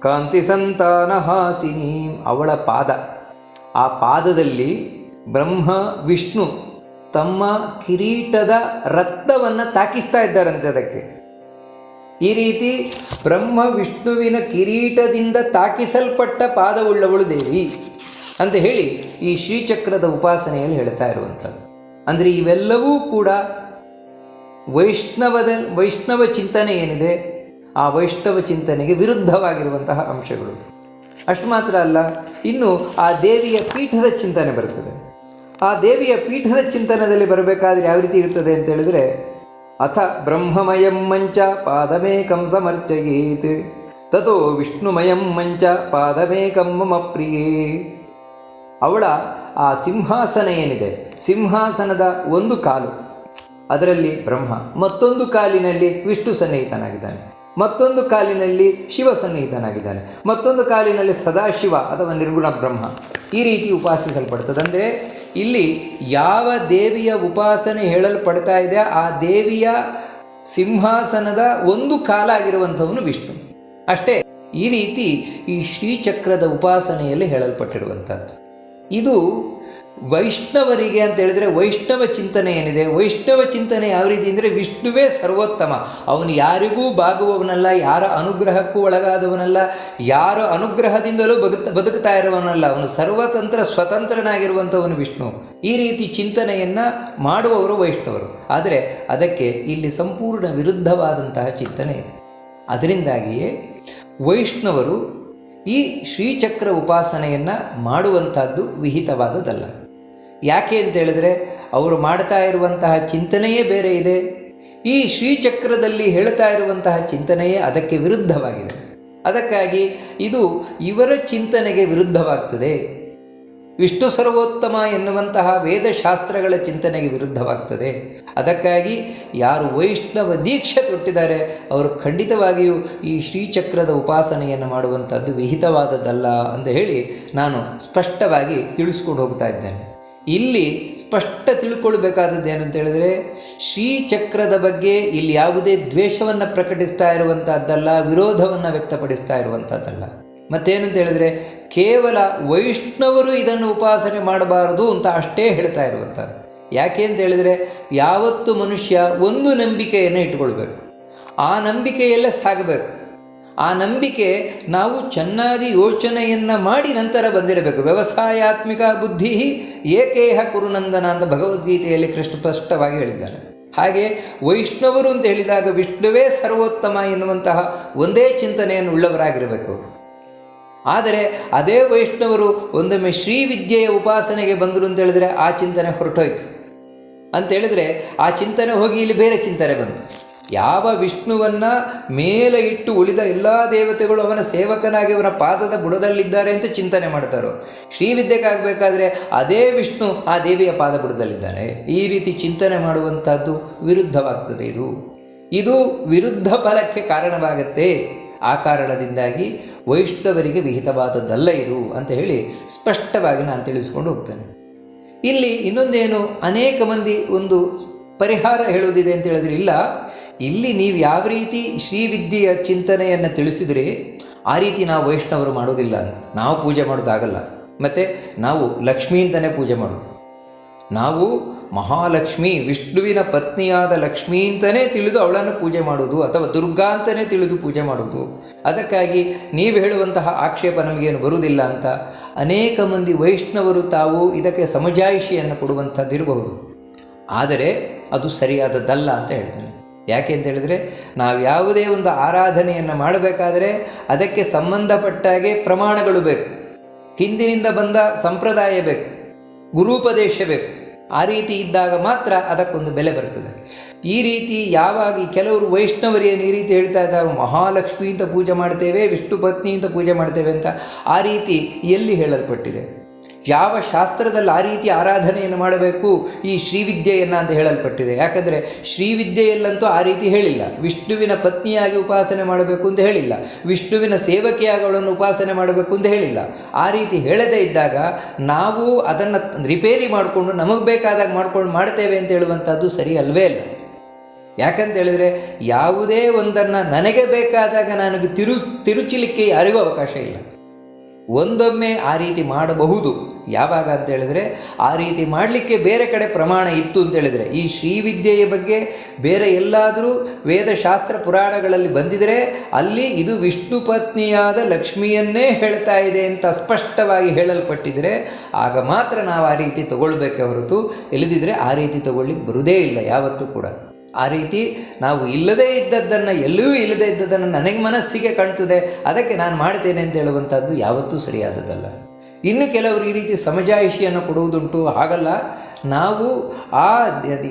ಕಾಂತಿ ಸಂತಾನ ಹಾಸಿನೀಂ ಅವಳ ಪಾದ. ಆ ಪಾದದಲ್ಲಿ ಬ್ರಹ್ಮ, ವಿಷ್ಣು ತಮ್ಮ ಕಿರೀಟದ ರಕ್ತವನ್ನು ತಾಕಿಸ್ತಾ ಇದ್ದಾರಂತೆ ಅದಕ್ಕೆ. ಈ ರೀತಿ ಬ್ರಹ್ಮ, ವಿಷ್ಣುವಿನ ಕಿರೀಟದಿಂದ ತಾಕಿಸಲ್ಪಟ್ಟ ಪಾದವುಳ್ಳವಳು ದೇವಿ ಅಂತ ಹೇಳಿ ಈ ಶ್ರೀಚಕ್ರದ ಉಪಾಸನೆಯಲ್ಲಿ ಹೇಳ್ತಾ ಇರುವಂಥದ್ದು. ಅಂದರೆ ಇವೆಲ್ಲವೂ ಕೂಡ ವೈಷ್ಣವದ ವೈಷ್ಣವ ಚಿಂತನೆ ಏನಿದೆ, ಆ ವೈಷ್ಣವ ಚಿಂತನೆಗೆ ವಿರುದ್ಧವಾಗಿರುವಂತಹ ಅಂಶಗಳು. ಅಷ್ಟು ಮಾತ್ರ ಅಲ್ಲ, ಇನ್ನು ಆ ದೇವಿಯ ಪೀಠದ ಚಿಂತನೆ ಬರ್ತದೆ. ಆ ದೇವಿಯ ಪೀಠದ ಚಿಂತನದಲ್ಲಿ ಬರಬೇಕಾದ್ರೆ ಯಾವ ರೀತಿ ಇರ್ತದೆ ಅಂತ ಹೇಳಿದ್ರೆ, ಅಥ ಬ್ರಹ್ಮಮಯಂ ಮಂಚ ಪಾದಮೇಕಂ ಸಮರ್ಚಯೇತ್, ತಥೋ ವಿಷ್ಣುಮಯಂ ಮಂಚ ಪಾದಮೇಕಂ ಮಮ ಪ್ರಿಯೇ. ಅವಳ ಆ ಸಿಂಹಾಸನ ಏನಿದೆ, ಸಿಂಹಾಸನದ ಒಂದು ಕಾಲು. ಅದರಲ್ಲಿ ಬ್ರಹ್ಮ, ಮತ್ತೊಂದು ಕಾಲಿನಲ್ಲಿ ವಿಷ್ಣು ಸನ್ನಿಹಿತನಾಗಿದ್ದಾನೆ. ಮತ್ತೊಂದು ಕಾಲಿನಲ್ಲಿ ಶಿವ ಸನ್ನಿಹಿತನಾಗಿದ್ದಾನೆ. ಮತ್ತೊಂದು ಕಾಲಿನಲ್ಲಿ ಸದಾಶಿವ ಅಥವಾ ನಿರ್ಗುಣ ಬ್ರಹ್ಮ. ಈ ರೀತಿ ಉಪಾಸಿಸಲ್ಪಡ್ತದೆ ಅಂದರೆ ಇಲ್ಲಿ ಯಾವ ದೇವಿಯ ಉಪಾಸನೆ ಹೇಳಲ್ಪಡ್ತಾ ಇದೆ, ಆ ದೇವಿಯ ಸಿಂಹಾಸನದ ಒಂದು ಕಾಲ ಆಗಿರುವಂಥವನು ವಿಷ್ಣು. ಅಷ್ಟೇ, ಈ ರೀತಿ ಈ ಶ್ರೀಚಕ್ರದ ಉಪಾಸನೆಯಲ್ಲಿ ಹೇಳಲ್ಪಟ್ಟಿರುವಂಥದ್ದು. ಇದು ವೈಷ್ಣವರಿಗೆ ಅಂತ ಹೇಳಿದರೆ ವೈಷ್ಣವ ಚಿಂತನೆ ಏನಿದೆ? ವೈಷ್ಣವ ಚಿಂತನೆ ಯಾವ ರೀತಿ ಅಂದರೆ ವಿಷ್ಣುವೇ ಸರ್ವೋತ್ತಮ. ಅವನು ಯಾರಿಗೂ ಬಾಗುವವನಲ್ಲ, ಯಾರ ಅನುಗ್ರಹಕ್ಕೂ ಒಳಗಾದವನಲ್ಲ, ಯಾರ ಅನುಗ್ರಹದಿಂದಲೂ ಬದುಕ್ ಬದುಕ್ತಾ ಇರುವವನಲ್ಲ. ಅವನು ಸರ್ವತಂತ್ರ, ಸ್ವತಂತ್ರನಾಗಿರುವಂಥವನು ವಿಷ್ಣು. ಈ ರೀತಿ ಚಿಂತನೆಯನ್ನು ಮಾಡುವವರು ವೈಷ್ಣವರು. ಆದರೆ ಅದಕ್ಕೆ ಇಲ್ಲಿ ಸಂಪೂರ್ಣ ವಿರುದ್ಧವಾದಂತಹ ಚಿಂತನೆ ಇದೆ. ಅದರಿಂದಾಗಿಯೇ ವೈಷ್ಣವರು ಈ ಶ್ರೀಚಕ್ರ ಉಪಾಸನೆಯನ್ನು ಮಾಡುವಂಥದ್ದು ವಿಹಿತವಾದದ್ದಲ್ಲ. ಯಾಕೆ ಅಂತ ಹೇಳಿದ್ರೆ ಅವರು ಮಾಡ್ತಾ ಇರುವಂತಹ ಚಿಂತನೆಯೇ ಬೇರೆ ಇದೆ. ಈ ಶ್ರೀಚಕ್ರದಲ್ಲಿ ಹೇಳ್ತಾ ಇರುವಂತಹ ಚಿಂತನೆಯೇ ಅದಕ್ಕೆ ವಿರುದ್ಧವಾಗಿದೆ. ಅದಕ್ಕಾಗಿ ಇದು ಇವರ ಚಿಂತನೆಗೆ ವಿರುದ್ಧವಾಗ್ತದೆ. ವಿಷ್ಣು ಸರ್ವೋತ್ತಮ ಎನ್ನುವಂತಹ ವೇದಶಾಸ್ತ್ರಗಳ ಚಿಂತನೆಗೆ ವಿರುದ್ಧವಾಗ್ತದೆ. ಅದಕ್ಕಾಗಿ ಯಾರು ವೈಷ್ಣವ ದೀಕ್ಷೆ ತೊಟ್ಟಿದ್ದಾರೆ, ಅವರು ಖಂಡಿತವಾಗಿಯೂ ಈ ಶ್ರೀಚಕ್ರದ ಉಪಾಸನೆಯನ್ನು ಮಾಡುವಂಥದ್ದು ವಿಹಿತವಾದದ್ದಲ್ಲ ಅಂತ ಹೇಳಿ ನಾನು ಸ್ಪಷ್ಟವಾಗಿ ತಿಳಿಸ್ಕೊಂಡು ಹೋಗ್ತಾ ಇದ್ದೇನೆ. ಇಲ್ಲಿ ಸ್ಪಷ್ಟ ತಿಳ್ಕೊಳ್ಬೇಕಾದದ್ದು ಏನಂತ ಹೇಳಿದ್ರೆ, ಶ್ರೀಚಕ್ರದ ಬಗ್ಗೆ ಇಲ್ಲಿ ಯಾವುದೇ ದ್ವೇಷವನ್ನು ಪ್ರಕಟಿಸ್ತಾ ಇರುವಂಥದ್ದಲ್ಲ ವಿರೋಧವನ್ನು ವ್ಯಕ್ತಪಡಿಸ್ತಾ ಇರುವಂಥದ್ದಲ್ಲ ಮತ್ತೇನಂತ ಹೇಳಿದ್ರೆ, ಕೇವಲ ವೈಷ್ಣವರು ಇದನ್ನು ಉಪಾಸನೆ ಮಾಡಬಾರದು ಅಂತ ಅಷ್ಟೇ ಹೇಳ್ತಾ ಇರುವಂಥದ್ದು ಯಾಕೆ ಅಂತ ಹೇಳಿದರೆ, ಯಾವತ್ತು ಮನುಷ್ಯ ಒಂದು ನಂಬಿಕೆಯನ್ನು ಇಟ್ಕೊಳ್ಬೇಕು ಆ ನಂಬಿಕೆಯಲ್ಲೇ ಸಾಗಬೇಕು. ಆ ನಂಬಿಕೆ ನಾವು ಚೆನ್ನಾಗಿ ಯೋಚನೆಯನ್ನು ಮಾಡಿ ನಂತರ ಬಂದಿರಬೇಕು. ವ್ಯವಸಾಯಾತ್ಮಿಕ ಬುದ್ಧಿ ಏಕೇಹ ಕುರುನಂದನ ಅಂತ ಭಗವದ್ಗೀತೆಯಲ್ಲಿ ಕೃಷ್ಣ ಸ್ಪಷ್ಟವಾಗಿ ಹೇಳಿದ್ದಾರೆ. ಹಾಗೆ ವೈಷ್ಣವರು ಅಂತ ಹೇಳಿದಾಗ ವಿಷ್ಣುವೇ ಸರ್ವೋತ್ತಮ ಎನ್ನುವಂತಹ ಒಂದೇ ಚಿಂತನೆಯನ್ನು ಉಳ್ಳವರಾಗಿರಬೇಕು. ಆದರೆ ಅದೇ ವೈಷ್ಣವರು ಒಂದೊಮ್ಮೆ ಶ್ರೀವಿದ್ಯೆಯ ಉಪಾಸನೆಗೆ ಬಂದರು ಅಂತ ಹೇಳಿದ್ರೆ ಆ ಚಿಂತನೆ ಹೊರಟೋಯ್ತು. ಅಂತ ಹೇಳಿದ್ರೆ ಆ ಚಿಂತನೆ ಹೋಗಿ ಇಲ್ಲಿ ಬೇರೆ ಚಿಂತನೆ ಬಂತು. ಯಾವ ವಿಷ್ಣುವನ್ನು ಮೇಲೆ ಇಟ್ಟು ಉಳಿದ ಎಲ್ಲ ದೇವತೆಗಳು ಅವನ ಸೇವಕನಾಗಿ ಅವನ ಪಾದದ ಬುಡದಲ್ಲಿದ್ದಾರೆ ಅಂತ ಚಿಂತನೆ ಮಾಡ್ತಾರೋ? ಶ್ರೀವಿದ್ಯೆಗಾಗಬೇಕಾದ್ರೆ ಅದೇ ವಿಷ್ಣು ಆ ದೇವಿಯ ಪಾದ ಬುಡದಲ್ಲಿದ್ದಾನೆ. ಈ ರೀತಿ ಚಿಂತನೆ ಮಾಡುವಂಥದ್ದು ವಿರುದ್ಧವಾಗ್ತದೆ ಇದು. ಇದು ವಿರುದ್ಧ ಫಲಕ್ಕೆ ಕಾರಣವಾಗತ್ತೆ. ಆ ಕಾರಣದಿಂದಾಗಿ ವೈಷ್ಣವರಿಗೆ ವಿಹಿತವಾದದ್ದಲ್ಲ ಇದು ಅಂತ ಹೇಳಿ ಸ್ಪಷ್ಟವಾಗಿ ನಾನು ತಿಳಿಸ್ಕೊಂಡು ಹೋಗ್ತೇನೆ. ಇಲ್ಲಿ ಇನ್ನೊಂದೇನು? ಅನೇಕ ಮಂದಿ ಒಂದು ಪರಿಹಾರ ಹೇಳುವುದಿದೆ ಅಂತ ಹೇಳಿದ್ರೆ ಇಲ್ಲ. ಇಲ್ಲಿ ನೀವು ಯಾವ ರೀತಿ ಶ್ರೀವಿದ್ಯೆಯ ಚಿಂತನೆಯನ್ನು ತಿಳಿಸಿದರೆ ಆ ರೀತಿ ನಾವು ವೈಷ್ಣವರು ಮಾಡೋದಿಲ್ಲ ಅಂತ. ನಾವು ಪೂಜೆ ಮಾಡೋದಾಗಲ್ಲ. ಮತ್ತು ನಾವು ಲಕ್ಷ್ಮೀ ಅಂತಲೇ ಪೂಜೆ ಮಾಡೋದು. ನಾವು ಮಹಾಲಕ್ಷ್ಮಿ, ವಿಷ್ಣುವಿನ ಪತ್ನಿಯಾದ ಲಕ್ಷ್ಮೀ ಅಂತಲೇ ತಿಳಿದು ಅವಳನ್ನು ಪೂಜೆ ಮಾಡೋದು, ಅಥವಾ ದುರ್ಗಾ ಅಂತಲೇ ತಿಳಿದು ಪೂಜೆ ಮಾಡೋದು. ಅದಕ್ಕಾಗಿ ನೀವು ಹೇಳುವಂತಹ ಆಕ್ಷೇಪ ನಮಗೇನು ಬರುವುದಿಲ್ಲ ಅಂತ ಅನೇಕ ಮಂದಿ ವೈಷ್ಣವರು ತಾವು ಇದಕ್ಕೆ ಸಮಜಾಯಿಷಿಯನ್ನು ಕೊಡುವಂಥದ್ದಿರಬಹುದು. ಆದರೆ ಅದು ಸರಿಯಾದದ್ದಲ್ಲ ಅಂತ ಹೇಳ್ತೇನೆ. ಯಾಕೆ ಅಂತ ಹೇಳಿದರೆ ನಾವು ಯಾವುದೇ ಒಂದು ಆರಾಧನೆಯನ್ನು ಮಾಡಬೇಕಾದರೆ ಅದಕ್ಕೆ ಸಂಬಂಧಪಟ್ಟಾಗೆ ಪ್ರಮಾಣಗಳು ಬೇಕು. ಹಿಂದಿನಿಂದ ಬಂದ ಸಂಪ್ರದಾಯ ಬೇಕು. ಗುರುಪದೇಶ ಬೇಕು. ಆ ರೀತಿ ಇದ್ದಾಗ ಮಾತ್ರ ಅದಕ್ಕೊಂದು ಬೆಲೆ ಬರ್ತದೆ. ಈ ರೀತಿ ಯಾವಾಗ ಕೆಲವರು ವೈಷ್ಣವರಿಯನ್ನು ಈ ರೀತಿ ಹೇಳ್ತಾ ಇದ್ದಾರೆ, ಮಹಾಲಕ್ಷ್ಮಿ ಅಂತ ಪೂಜೆ ಮಾಡ್ತೇವೆ, ವಿಷ್ಣು ಪತ್ನಿ ಅಂತ ಪೂಜೆ ಮಾಡ್ತೇವೆ ಅಂತ ಆ ರೀತಿ ಎಲ್ಲಿ ಹೇಳಲ್ಪಟ್ಟಿದೆ? ಯಾವ ಶಾಸ್ತ್ರದಲ್ಲಿ ಆ ರೀತಿ ಆರಾಧನೆಯನ್ನು ಮಾಡಬೇಕು ಈ ಶ್ರೀವಿದ್ಯೆಯನ್ನು ಅಂತ ಹೇಳಲ್ಪಟ್ಟಿದೆ. ಯಾಕಂದರೆ ಶ್ರೀವಿದ್ಯೆಯಲ್ಲಂತೂ ಆ ರೀತಿ ಹೇಳಿಲ್ಲ. ವಿಷ್ಣುವಿನ ಪತ್ನಿಯಾಗಿ ಉಪಾಸನೆ ಮಾಡಬೇಕು ಅಂತ ಹೇಳಿಲ್ಲ. ವಿಷ್ಣುವಿನ ಸೇವಕಿಯಾಗಿ ಅವಳನ್ನು ಉಪಾಸನೆ ಮಾಡಬೇಕು ಅಂತ ಹೇಳಿಲ್ಲ. ಆ ರೀತಿ ಹೇಳದೇ ಇದ್ದಾಗ ನಾವು ಅದನ್ನು ರಿಪೇರಿ ಮಾಡಿಕೊಂಡು ನಮಗೆ ಬೇಕಾದಾಗ ಮಾಡ್ಕೊಂಡು ಮಾಡ್ತೇವೆ ಅಂತ ಹೇಳುವಂಥದ್ದು ಸರಿ ಅಲ್ವೇ ಅಲ್ಲ? ಯಾಕಂತ ಹೇಳಿದರೆ ಯಾವುದೇ ಒಂದನ್ನು ನನಗೆ ಬೇಕಾದಾಗ ನನಗೆ ತಿರು, ತಿರುಚಲಿಕ್ಕೆ ಯಾರಿಗೂ ಅವಕಾಶ ಇಲ್ಲ. ಒಂದೊಮ್ಮೆ ಆ ರೀತಿ ಮಾಡಬಹುದು. ಯಾವಾಗ ಅಂತ ಹೇಳಿದ್ರೆ, ಆ ರೀತಿ ಮಾಡಲಿಕ್ಕೆ ಬೇರೆ ಕಡೆ ಪ್ರಮಾಣ ಇತ್ತು ಅಂತ ಹೇಳಿದರೆ, ಈ ಶ್ರೀವಿದ್ಯೆಯ ಬಗ್ಗೆ ಬೇರೆ ಎಲ್ಲಾದರೂ ವೇದಶಾಸ್ತ್ರ ಪುರಾಣಗಳಲ್ಲಿ ಬಂದಿದರೆ, ಅಲ್ಲಿ ಇದು ವಿಷ್ಣು ಪತ್ನಿಯಾದ ಲಕ್ಷ್ಮಿಯನ್ನೇ ಹೇಳ್ತಾ ಇದೆ ಅಂತ ಸ್ಪಷ್ಟವಾಗಿ ಹೇಳಲ್ಪಟ್ಟಿದರೆ, ಆಗ ಮಾತ್ರ ನಾವು ಆ ರೀತಿ ತಗೊಳ್ಬೇಕೆ ಹೊರತು ಇಲ್ಲದಿದ್ದರೆ ಆ ರೀತಿ ತಗೊಳ್ಳಿಕ್ಕೆ ಬರುವುದೇ ಇಲ್ಲ ಯಾವತ್ತೂ ಕೂಡ. ಆ ರೀತಿ ನಾವು ಇಲ್ಲದೇ ಇದ್ದದ್ದನ್ನು ಎಲ್ಲೂ ಇಲ್ಲದೇ ಇದ್ದದ್ದನ್ನು ನನಗೆ ಮನಸ್ಸಿಗೆ ಕಾಣ್ತದೆ, ಅದಕ್ಕೆ ನಾನು ಮಾಡ್ತೇನೆ ಅಂತ ಹೇಳುವಂಥದ್ದು ಯಾವತ್ತೂ ಸರಿಯಾದದ್ದಲ್ಲ. ಇನ್ನು ಕೆಲವರು ಈ ರೀತಿ ಸಮಜಾಯಿಷಿಯನ್ನು ಕೊಡುವುದುಂಟು, ಹಾಗಲ್ಲ. ನಾವು ಆ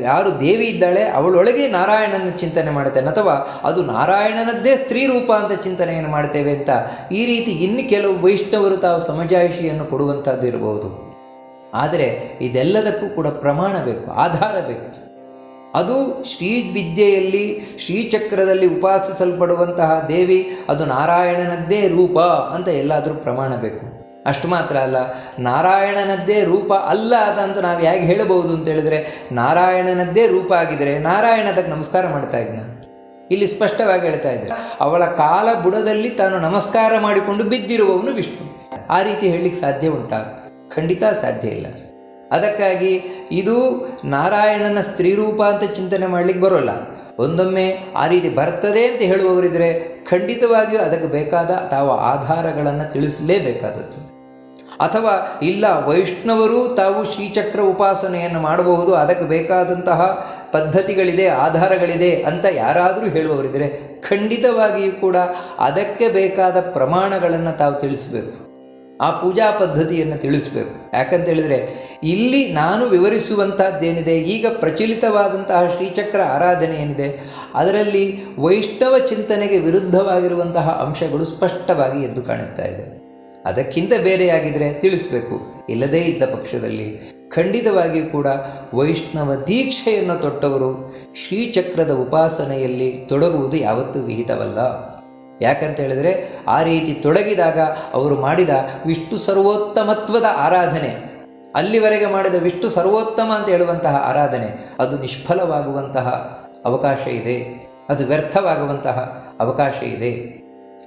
ಯಾರು ದೇವಿ ಇದ್ದಾಳೆ, ಅವಳೊಳಗೆ ನಾರಾಯಣನ ಚಿಂತನೆ ಮಾಡ್ತೇನೆ ಅಥವಾ ಅದು ನಾರಾಯಣನದ್ದೇ ಸ್ತ್ರೀ ರೂಪ ಅಂತ ಚಿಂತನೆಯನ್ನು ಮಾಡ್ತೇವೆ ಅಂತ ಈ ರೀತಿ ಇನ್ನು ಕೆಲವು ವೈಷ್ಣವರು ತಾವು ಸಮಜಾಯಿಷಿಯನ್ನು ಕೊಡುವಂಥದ್ದು ಇರಬಹುದು. ಆದರೆ ಇದೆಲ್ಲದಕ್ಕೂ ಕೂಡ ಪ್ರಮಾಣ ಬೇಕು, ಆಧಾರ ಬೇಕು. ಅದು ಶ್ರೀ ವಿದ್ಯೆಯಲ್ಲಿ ಶ್ರೀಚಕ್ರದಲ್ಲಿ ಉಪಾಸಿಸಲ್ಪಡುವಂತಹ ದೇವಿ, ಅದು ನಾರಾಯಣನದ್ದೇ ರೂಪ ಅಂತ ಎಲ್ಲಾದರೂ ಪ್ರಮಾಣ ಬೇಕು. ಅಷ್ಟು ಮಾತ್ರ ಅಲ್ಲ, ನಾರಾಯಣನದ್ದೇ ರೂಪ ಅಲ್ಲ ಅಂತ ನಾವು ಹೇಗೆ ಹೇಳಬಹುದು ಅಂತ ಹೇಳಿದ್ರೆ, ನಾರಾಯಣನದ್ದೇ ರೂಪ ಆಗಿದರೆ ನಾರಾಯಣ ಅದಕ್ಕೆ ನಮಸ್ಕಾರ ಮಾಡ್ತಾ ಇದ್ದ ಇಲ್ಲಿ ಸ್ಪಷ್ಟವಾಗಿ ಹೇಳ್ತಾ ಇದ್ದಾರೆ ಅವಳ ಕಾಲ ಬುಡದಲ್ಲಿ ತಾನು ನಮಸ್ಕಾರ ಮಾಡಿಕೊಂಡು ಬಿದ್ದಿರುವವನು ವಿಷ್ಣು. ಆ ರೀತಿ ಹೇಳಲಿಕ್ಕೆ ಸಾಧ್ಯ ಉಂಟಾ? ಖಂಡಿತ ಸಾಧ್ಯ ಇಲ್ಲ. ಅದಕ್ಕಾಗಿ ಇದು ನಾರಾಯಣನ ಸ್ತ್ರೀರೂಪ ಅಂತ ಚಿಂತನೆ ಮಾಡಲಿಕ್ಕೆ ಬರೋಲ್ಲ. ಒಂದೊಮ್ಮೆ ಆ ರೀತಿ ಬರ್ತದೆ ಅಂತ ಹೇಳುವವರಿದ್ದರೆ ಖಂಡಿತವಾಗಿಯೂ ಅದಕ್ಕೆ ಬೇಕಾದ ತಾವು ಆಧಾರಗಳನ್ನು ತಿಳಿಸಲೇಬೇಕಾದದ್ದು. ಅಥವಾ ಇಲ್ಲ, ವೈಷ್ಣವರು ತಾವು ಶ್ರೀಚಕ್ರ ಉಪಾಸನೆಯನ್ನು ಮಾಡಬಹುದು, ಅದಕ್ಕೆ ಬೇಕಾದಂತಹ ಪದ್ಧತಿಗಳಿದೆ, ಆಧಾರಗಳಿದೆ ಅಂತ ಯಾರಾದರೂ ಹೇಳುವವರಿದ್ದರೆ ಖಂಡಿತವಾಗಿಯೂ ಕೂಡ ಅದಕ್ಕೆ ಬೇಕಾದ ಪ್ರಮಾಣಗಳನ್ನು ತಾವು ತಿಳಿಸಬೇಕು. ಆ ಪೂಜಾ ಪದ್ಧತಿಯನ್ನು ತಿಳಿಸಬೇಕು. ಯಾಕಂತ ಹೇಳಿದರೆ ಇಲ್ಲಿ ನಾನು ವಿವರಿಸುವಂತಹದ್ದೇನಿದೆ, ಈಗ ಪ್ರಚಲಿತವಾದಂತಹ ಶ್ರೀಚಕ್ರ ಆರಾಧನೆ ಏನಿದೆ, ಅದರಲ್ಲಿ ವೈಷ್ಣವ ಚಿಂತನೆಗೆ ವಿರುದ್ಧವಾಗಿರುವಂತಹ ಅಂಶಗಳು ಸ್ಪಷ್ಟವಾಗಿ ಎದ್ದು ಕಾಣಿಸ್ತಾ ಇದೆ. ಅದಕ್ಕಿಂತ ಬೇರೆಯಾಗಿದ್ದರೆ ತಿಳಿಸಬೇಕು. ಇಲ್ಲದೇ ಇದ್ದ ಪಕ್ಷದಲ್ಲಿ ಖಂಡಿತವಾಗಿಯೂ ಕೂಡ ವೈಷ್ಣವ ದೀಕ್ಷೆಯನ್ನು ತೊಟ್ಟವರು ಶ್ರೀಚಕ್ರದ ಉಪಾಸನೆಯಲ್ಲಿ ತೊಡಗುವುದು ಯಾವತ್ತೂ ವಿಹಿತವಲ್ಲ. ಯಾಕಂತ ಹೇಳಿದರೆ ಆ ರೀತಿ ತೊಡಗಿದಾಗ ಅವರು ಮಾಡಿದ ವಿಷ್ಣು ಸರ್ವೋತ್ತಮತ್ವದ ಆರಾಧನೆ. ಅಲ್ಲಿವರೆಗೆ ಮಾಡಿದ ವಿಷ್ಣು ಸರ್ವೋತ್ತಮ ಅಂತ ಹೇಳುವಂತಹ ಆರಾಧನೆ, ಅದು ನಿಷ್ಫಲವಾಗುವಂತಹ ಅವಕಾಶ ಇದೆ. ಅದು ವ್ಯರ್ಥವಾಗುವಂತಹ ಅವಕಾಶ ಇದೆ.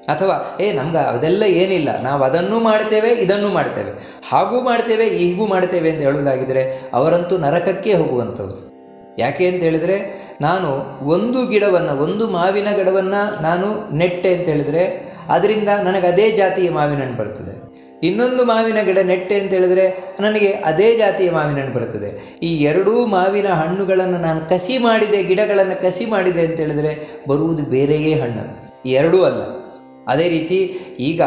ಅಥವಾ, ಏ, ನಮ್ಗೆ ಅದೆಲ್ಲ ಏನಿಲ್ಲ, ನಾವು ಅದನ್ನೂ ಮಾಡ್ತೇವೆ, ಇದನ್ನು ಮಾಡ್ತೇವೆ. ಹಾಗೂ ಮಾಡ್ತೇವೆ, ಹೀಗೂ ಮಾಡ್ತೇವೆ ಅಂತ ಹೇಳುವುದಾಗಿದ್ದರೆ ಅವರಂತೂ ನರಕಕ್ಕೆ ಹೋಗುವಂಥವ್ರು ಯಾಕೆ ಅಂತ ಹೇಳಿದರೆ, ನಾನು ಒಂದು ಗಿಡವನ್ನು, ಒಂದು ಮಾವಿನ ಗಿಡವನ್ನು ನಾನು ನೆಟ್ಟೆ ಅಂತ ಹೇಳಿದರೆ, ಅದರಿಂದ ನನಗೆ ಅದೇ ಜಾತಿಯ ಮಾವಿನ ಹಣ್ಣು ಬರ್ತದೆ. ಇನ್ನೊಂದು ಮಾವಿನ ಗಿಡ ನೆಟ್ಟೆ ಅಂತ ಹೇಳಿದರೆ, ನನಗೆ ಅದೇ ಜಾತಿಯ ಮಾವಿನ ಹಣ್ಣು ಬರ್ತದೆ. ಈ ಎರಡೂ ಮಾವಿನ ಹಣ್ಣುಗಳನ್ನು ನಾನು ಕಸಿ ಮಾಡಿದೆ, ಗಿಡಗಳನ್ನು ಕಸಿ ಮಾಡಿದೆ ಅಂತ ಹೇಳಿದರೆ, ಬರುವುದು ಬೇರೆಯೇ ಹಣ್ಣು. ಎರಡೂ ಅಲ್ಲ. ಅದೇ ರೀತಿ ಈಗ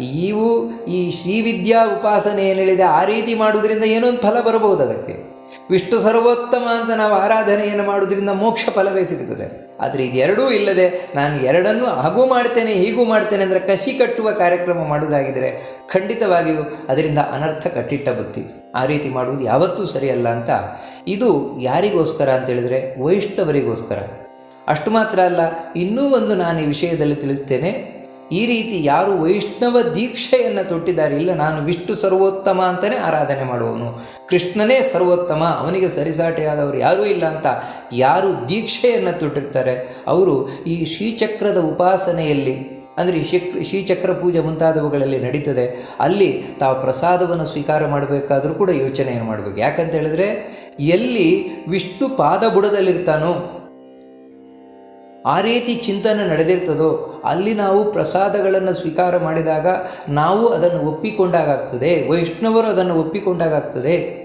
ಇವು ಈ ಶ್ರೀವಿದ್ಯಾ ಉಪಾಸನೆ ಏನು ಹೇಳಿದೆ ಆ ರೀತಿ ಮಾಡುವುದರಿಂದ ಏನೋ ಒಂದು ಫಲ ಬರಬಹುದು ಅದಕ್ಕೆ. ವಿಷ್ಣು ಸರ್ವೋತ್ತಮ ಅಂತ ನಾವು ಆರಾಧನೆಯನ್ನು ಮಾಡುವುದರಿಂದ ಮೋಕ್ಷ ಫಲವೇ ಸಿಗುತ್ತದೆ. ಆದರೆ ಇದೆರಡೂ ಇಲ್ಲದೆ ನಾನು ಎರಡನ್ನೂ ಹಾಗೂ ಮಾಡ್ತೇನೆ, ಹೀಗೂ ಮಾಡ್ತೇನೆ ಅಂದರೆ ಕಸಿ ಕಟ್ಟುವ ಕಾರ್ಯಕ್ರಮ ಮಾಡುವುದಾಗಿದ್ದರೆ ಖಂಡಿತವಾಗಿಯೂ ಅದರಿಂದ ಅನರ್ಥ ಕಟ್ಟಿಟ್ಟ ಬುತ್ತಿ ಆ ರೀತಿ ಮಾಡುವುದು ಯಾವತ್ತೂ ಸರಿಯಲ್ಲ ಅಂತ. ಇದು ಯಾರಿಗೋಸ್ಕರ ಅಂತೇಳಿದರೆ ವೈಷ್ಣವರಿಗೋಸ್ಕರ. ಅಷ್ಟು ಮಾತ್ರ ಅಲ್ಲ, ಇನ್ನೂ ಒಂದು ನಾನು ಈ ವಿಷಯದಲ್ಲಿ ತಿಳಿಸ್ತೇನೆ. ಈ ರೀತಿ ಯಾರು ವೈಷ್ಣವ ದೀಕ್ಷೆಯನ್ನು ತೊಟ್ಟಿದ್ದಾರೆ, ಇಲ್ಲ ನಾನು ವಿಷ್ಣು ಸರ್ವೋತ್ತಮ ಅಂತಲೇ ಆರಾಧನೆ ಮಾಡುವವನು. ಕೃಷ್ಣನೇ ಸರ್ವೋತ್ತಮ, ಅವನಿಗೆ ಸರಿಸಾಟಿಯಾದವರು ಯಾರೂ ಇಲ್ಲ ಅಂತ ಯಾರು ದೀಕ್ಷೆಯನ್ನು ತೊಟ್ಟಿರ್ತಾರೆ? ಅವರು ಈ ಶ್ರೀಚಕ್ರದ ಉಪಾಸನೆಯಲ್ಲಿ, ಅಂದರೆ ಶಿಕ್, ಶ್ರೀಚಕ್ರ ಪೂಜೆ ಮುಂತಾದವುಗಳಲ್ಲಿ ನಡೀತದೆ. ಅಲ್ಲಿ ತಾವು ಪ್ರಸಾದವನ್ನು ಸ್ವೀಕಾರ ಮಾಡಬೇಕಾದರೂ ಕೂಡ ಯೋಚನೆಯನ್ನು ಮಾಡಬೇಕು? ಯಾಕಂತ ಹೇಳಿದ್ರೆ, ಎಲ್ಲಿ ವಿಷ್ಣು ಪಾದ ಬುಡದಲ್ಲಿರ್ತಾನೋ ಆ ರೀತಿ ಚಿಂತನೆ ನಡೆದಿರ್ತದೋ, ಅಲ್ಲಿ ನಾವು ಪ್ರಸಾದಗಳನ್ನು ಸ್ವೀಕಾರ ಮಾಡಿದಾಗ ನಾವು ಅದನ್ನು ಒಪ್ಪಿಕೊಂಡಾಗ್ತದೆ ವೈಷ್ಣವರು ಅದನ್ನು ಒಪ್ಪಿಕೊಂಡಾಗ್ತದೆ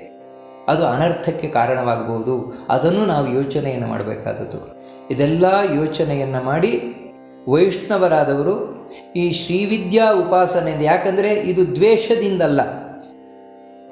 ಅದು ಅನರ್ಥಕ್ಕೆ ಕಾರಣವಾಗಬಹುದು. ಅದನ್ನು ನಾವು ಯೋಚನೆಯನ್ನು ಮಾಡಬೇಕಾದದ್ದು. ಇದೆಲ್ಲ ಯೋಚನೆಯನ್ನು ಮಾಡಿ ವೈಷ್ಣವರಾದವರು ಈ ಶ್ರೀವಿದ್ಯಾ ಉಪಾಸನೆಯಿಂದ, ಯಾಕಂದರೆ ಇದು ದ್ವೇಷದಿಂದಲ್ಲ,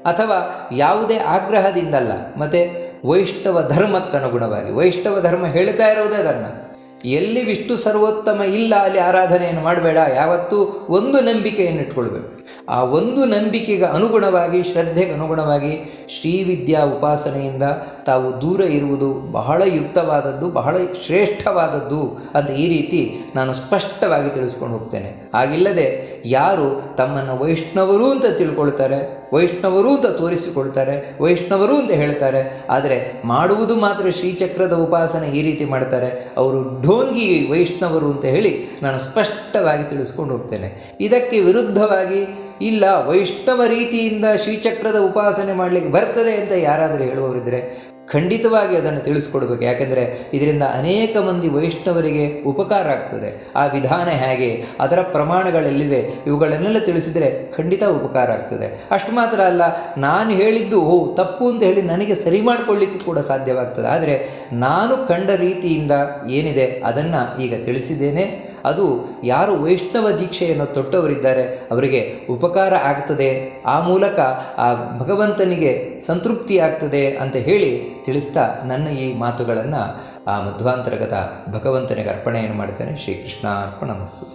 ಅಥವಾ ಯಾವುದೇ ಆಗ್ರಹದಿಂದಲ್ಲ, ಮತ್ತು ವೈಷ್ಣವ ಧರ್ಮಕ್ಕನುಗುಣವಾಗಿ, ವೈಷ್ಣವ ಧರ್ಮ ಹೇಳ್ತಾ ಇರೋದೇ ಅದನ್ನು. ಎಲ್ಲಿ ವಿಷ್ಣು ಸರ್ವೋತ್ತಮ ಇಲ್ಲ ಅಲ್ಲಿ ಆರಾಧನೆಯನ್ನು ಮಾಡಬೇಡ ಯಾವತ್ತೂ ಒಂದು ನಂಬಿಕೆಯನ್ನು ಇಟ್ಕೊಳ್ಬೇಕು ಆ ಒಂದು ನಂಬಿಕೆಗೆ ಅನುಗುಣವಾಗಿ, ಶ್ರದ್ಧೆಗೆ ಅನುಗುಣವಾಗಿ ಶ್ರೀವಿದ್ಯಾ ಉಪಾಸನೆಯಿಂದ ತಾವು ದೂರ ಇರುವುದು ಬಹಳ ಯುಕ್ತವಾದದ್ದು, ಬಹಳ ಶ್ರೇಷ್ಠವಾದದ್ದು ಅಂತ ಈ ರೀತಿ ನಾನು ಸ್ಪಷ್ಟವಾಗಿ ತಿಳಿಸ್ಕೊಂಡು ಹೋಗ್ತೇನೆ. ಹಾಗಿಲ್ಲದೆ ಯಾರು ತಮ್ಮನ್ನು ವೈಷ್ಣವರು ಅಂತ ತಿಳ್ಕೊಳ್ತಾರೆ, ವೈಷ್ಣವರು ಅಂತ ತೋರಿಸಿಕೊಳ್ತಾರೆ, ವೈಷ್ಣವರು ಅಂತ ಹೇಳ್ತಾರೆ, ಆದರೆ ಮಾಡುವುದು ಮಾತ್ರ ಶ್ರೀಚಕ್ರದ ಉಪಾಸನೆ ಈ ರೀತಿ ಮಾಡ್ತಾರೆ, ಅವರು ಢೋಂಗಿ ವೈಷ್ಣವರು ಅಂತ ಹೇಳಿ ನಾನು ಸ್ಪಷ್ಟವಾಗಿ ತಿಳಿಸ್ಕೊಂಡು ಹೋಗ್ತೇನೆ. ಇದಕ್ಕೆ ವಿರುದ್ಧವಾಗಿ ಇಲ್ಲ ವೈಷ್ಣವ ರೀತಿಯಿಂದ ಶ್ರೀಚಕ್ರದ ಉಪಾಸನೆ ಮಾಡಲಿಕ್ಕೆ ಬರ್ತದೆ ಅಂತ ಯಾರಾದರೂ ಹೇಳುವವರಿದ್ದರೆ ಖಂಡಿತವಾಗಿ ಅದನ್ನು ತಿಳಿಸ್ಕೊಡ್ಬೇಕು. ಯಾಕೆಂದರೆ ಇದರಿಂದ ಅನೇಕ ಮಂದಿ ವೈಷ್ಣವರಿಗೆ ಉಪಕಾರ ಆಗ್ತದೆ. ಆ ವಿಧಾನ ಹೇಗೆ? ಅದರ ಪ್ರಮಾಣಗಳೆಲ್ಲಿವೆ? ಇವುಗಳನ್ನೆಲ್ಲ ತಿಳಿಸಿದರೆ ಖಂಡಿತ ಉಪಕಾರ ಆಗ್ತದೆ. ಅಷ್ಟು ಮಾತ್ರ ಅಲ್ಲ, ನಾನು ಹೇಳಿದ್ದು ಓ, ತಪ್ಪು ಅಂತ ಹೇಳಿ ನನಗೆ ಸರಿ ಮಾಡಿಕೊಳ್ಳಿಕ್ಕೂ ಕೂಡ ಸಾಧ್ಯವಾಗ್ತದೆ. ಆದರೆ ನಾನು ಕಂಡ ರೀತಿಯಿಂದ ಏನಿದೆ? ಅದನ್ನು ಈಗ ತಿಳಿಸಿದ್ದೇನೆ. ಅದು ಯಾರು ವೈಷ್ಣವ ದೀಕ್ಷೆಯನ್ನು ತೊಟ್ಟವರಿದ್ದಾರೆ, ಅವರಿಗೆ ಉಪಕಾರ ಆಗ್ತದೆ. ಆ ಮೂಲಕ ಆ ಭಗವಂತನಿಗೆ ಸಂತೃಪ್ತಿ ಆಗ್ತದೆ ಅಂತ ಹೇಳಿ ತಿಳಿಸ್ತಾ ನನ್ನ ಈ ಮಾತುಗಳನ್ನು ಆ ಮಧ್ವಾಂತರ್ಗತ ಭಗವಂತನಿಗೆ ಅರ್ಪಣೆಯನ್ನು ಮಾಡ್ತೇನೆ ಶ್ರೀಕೃಷ್ಣ ಅರ್ಪಣ ಮಸ್ತು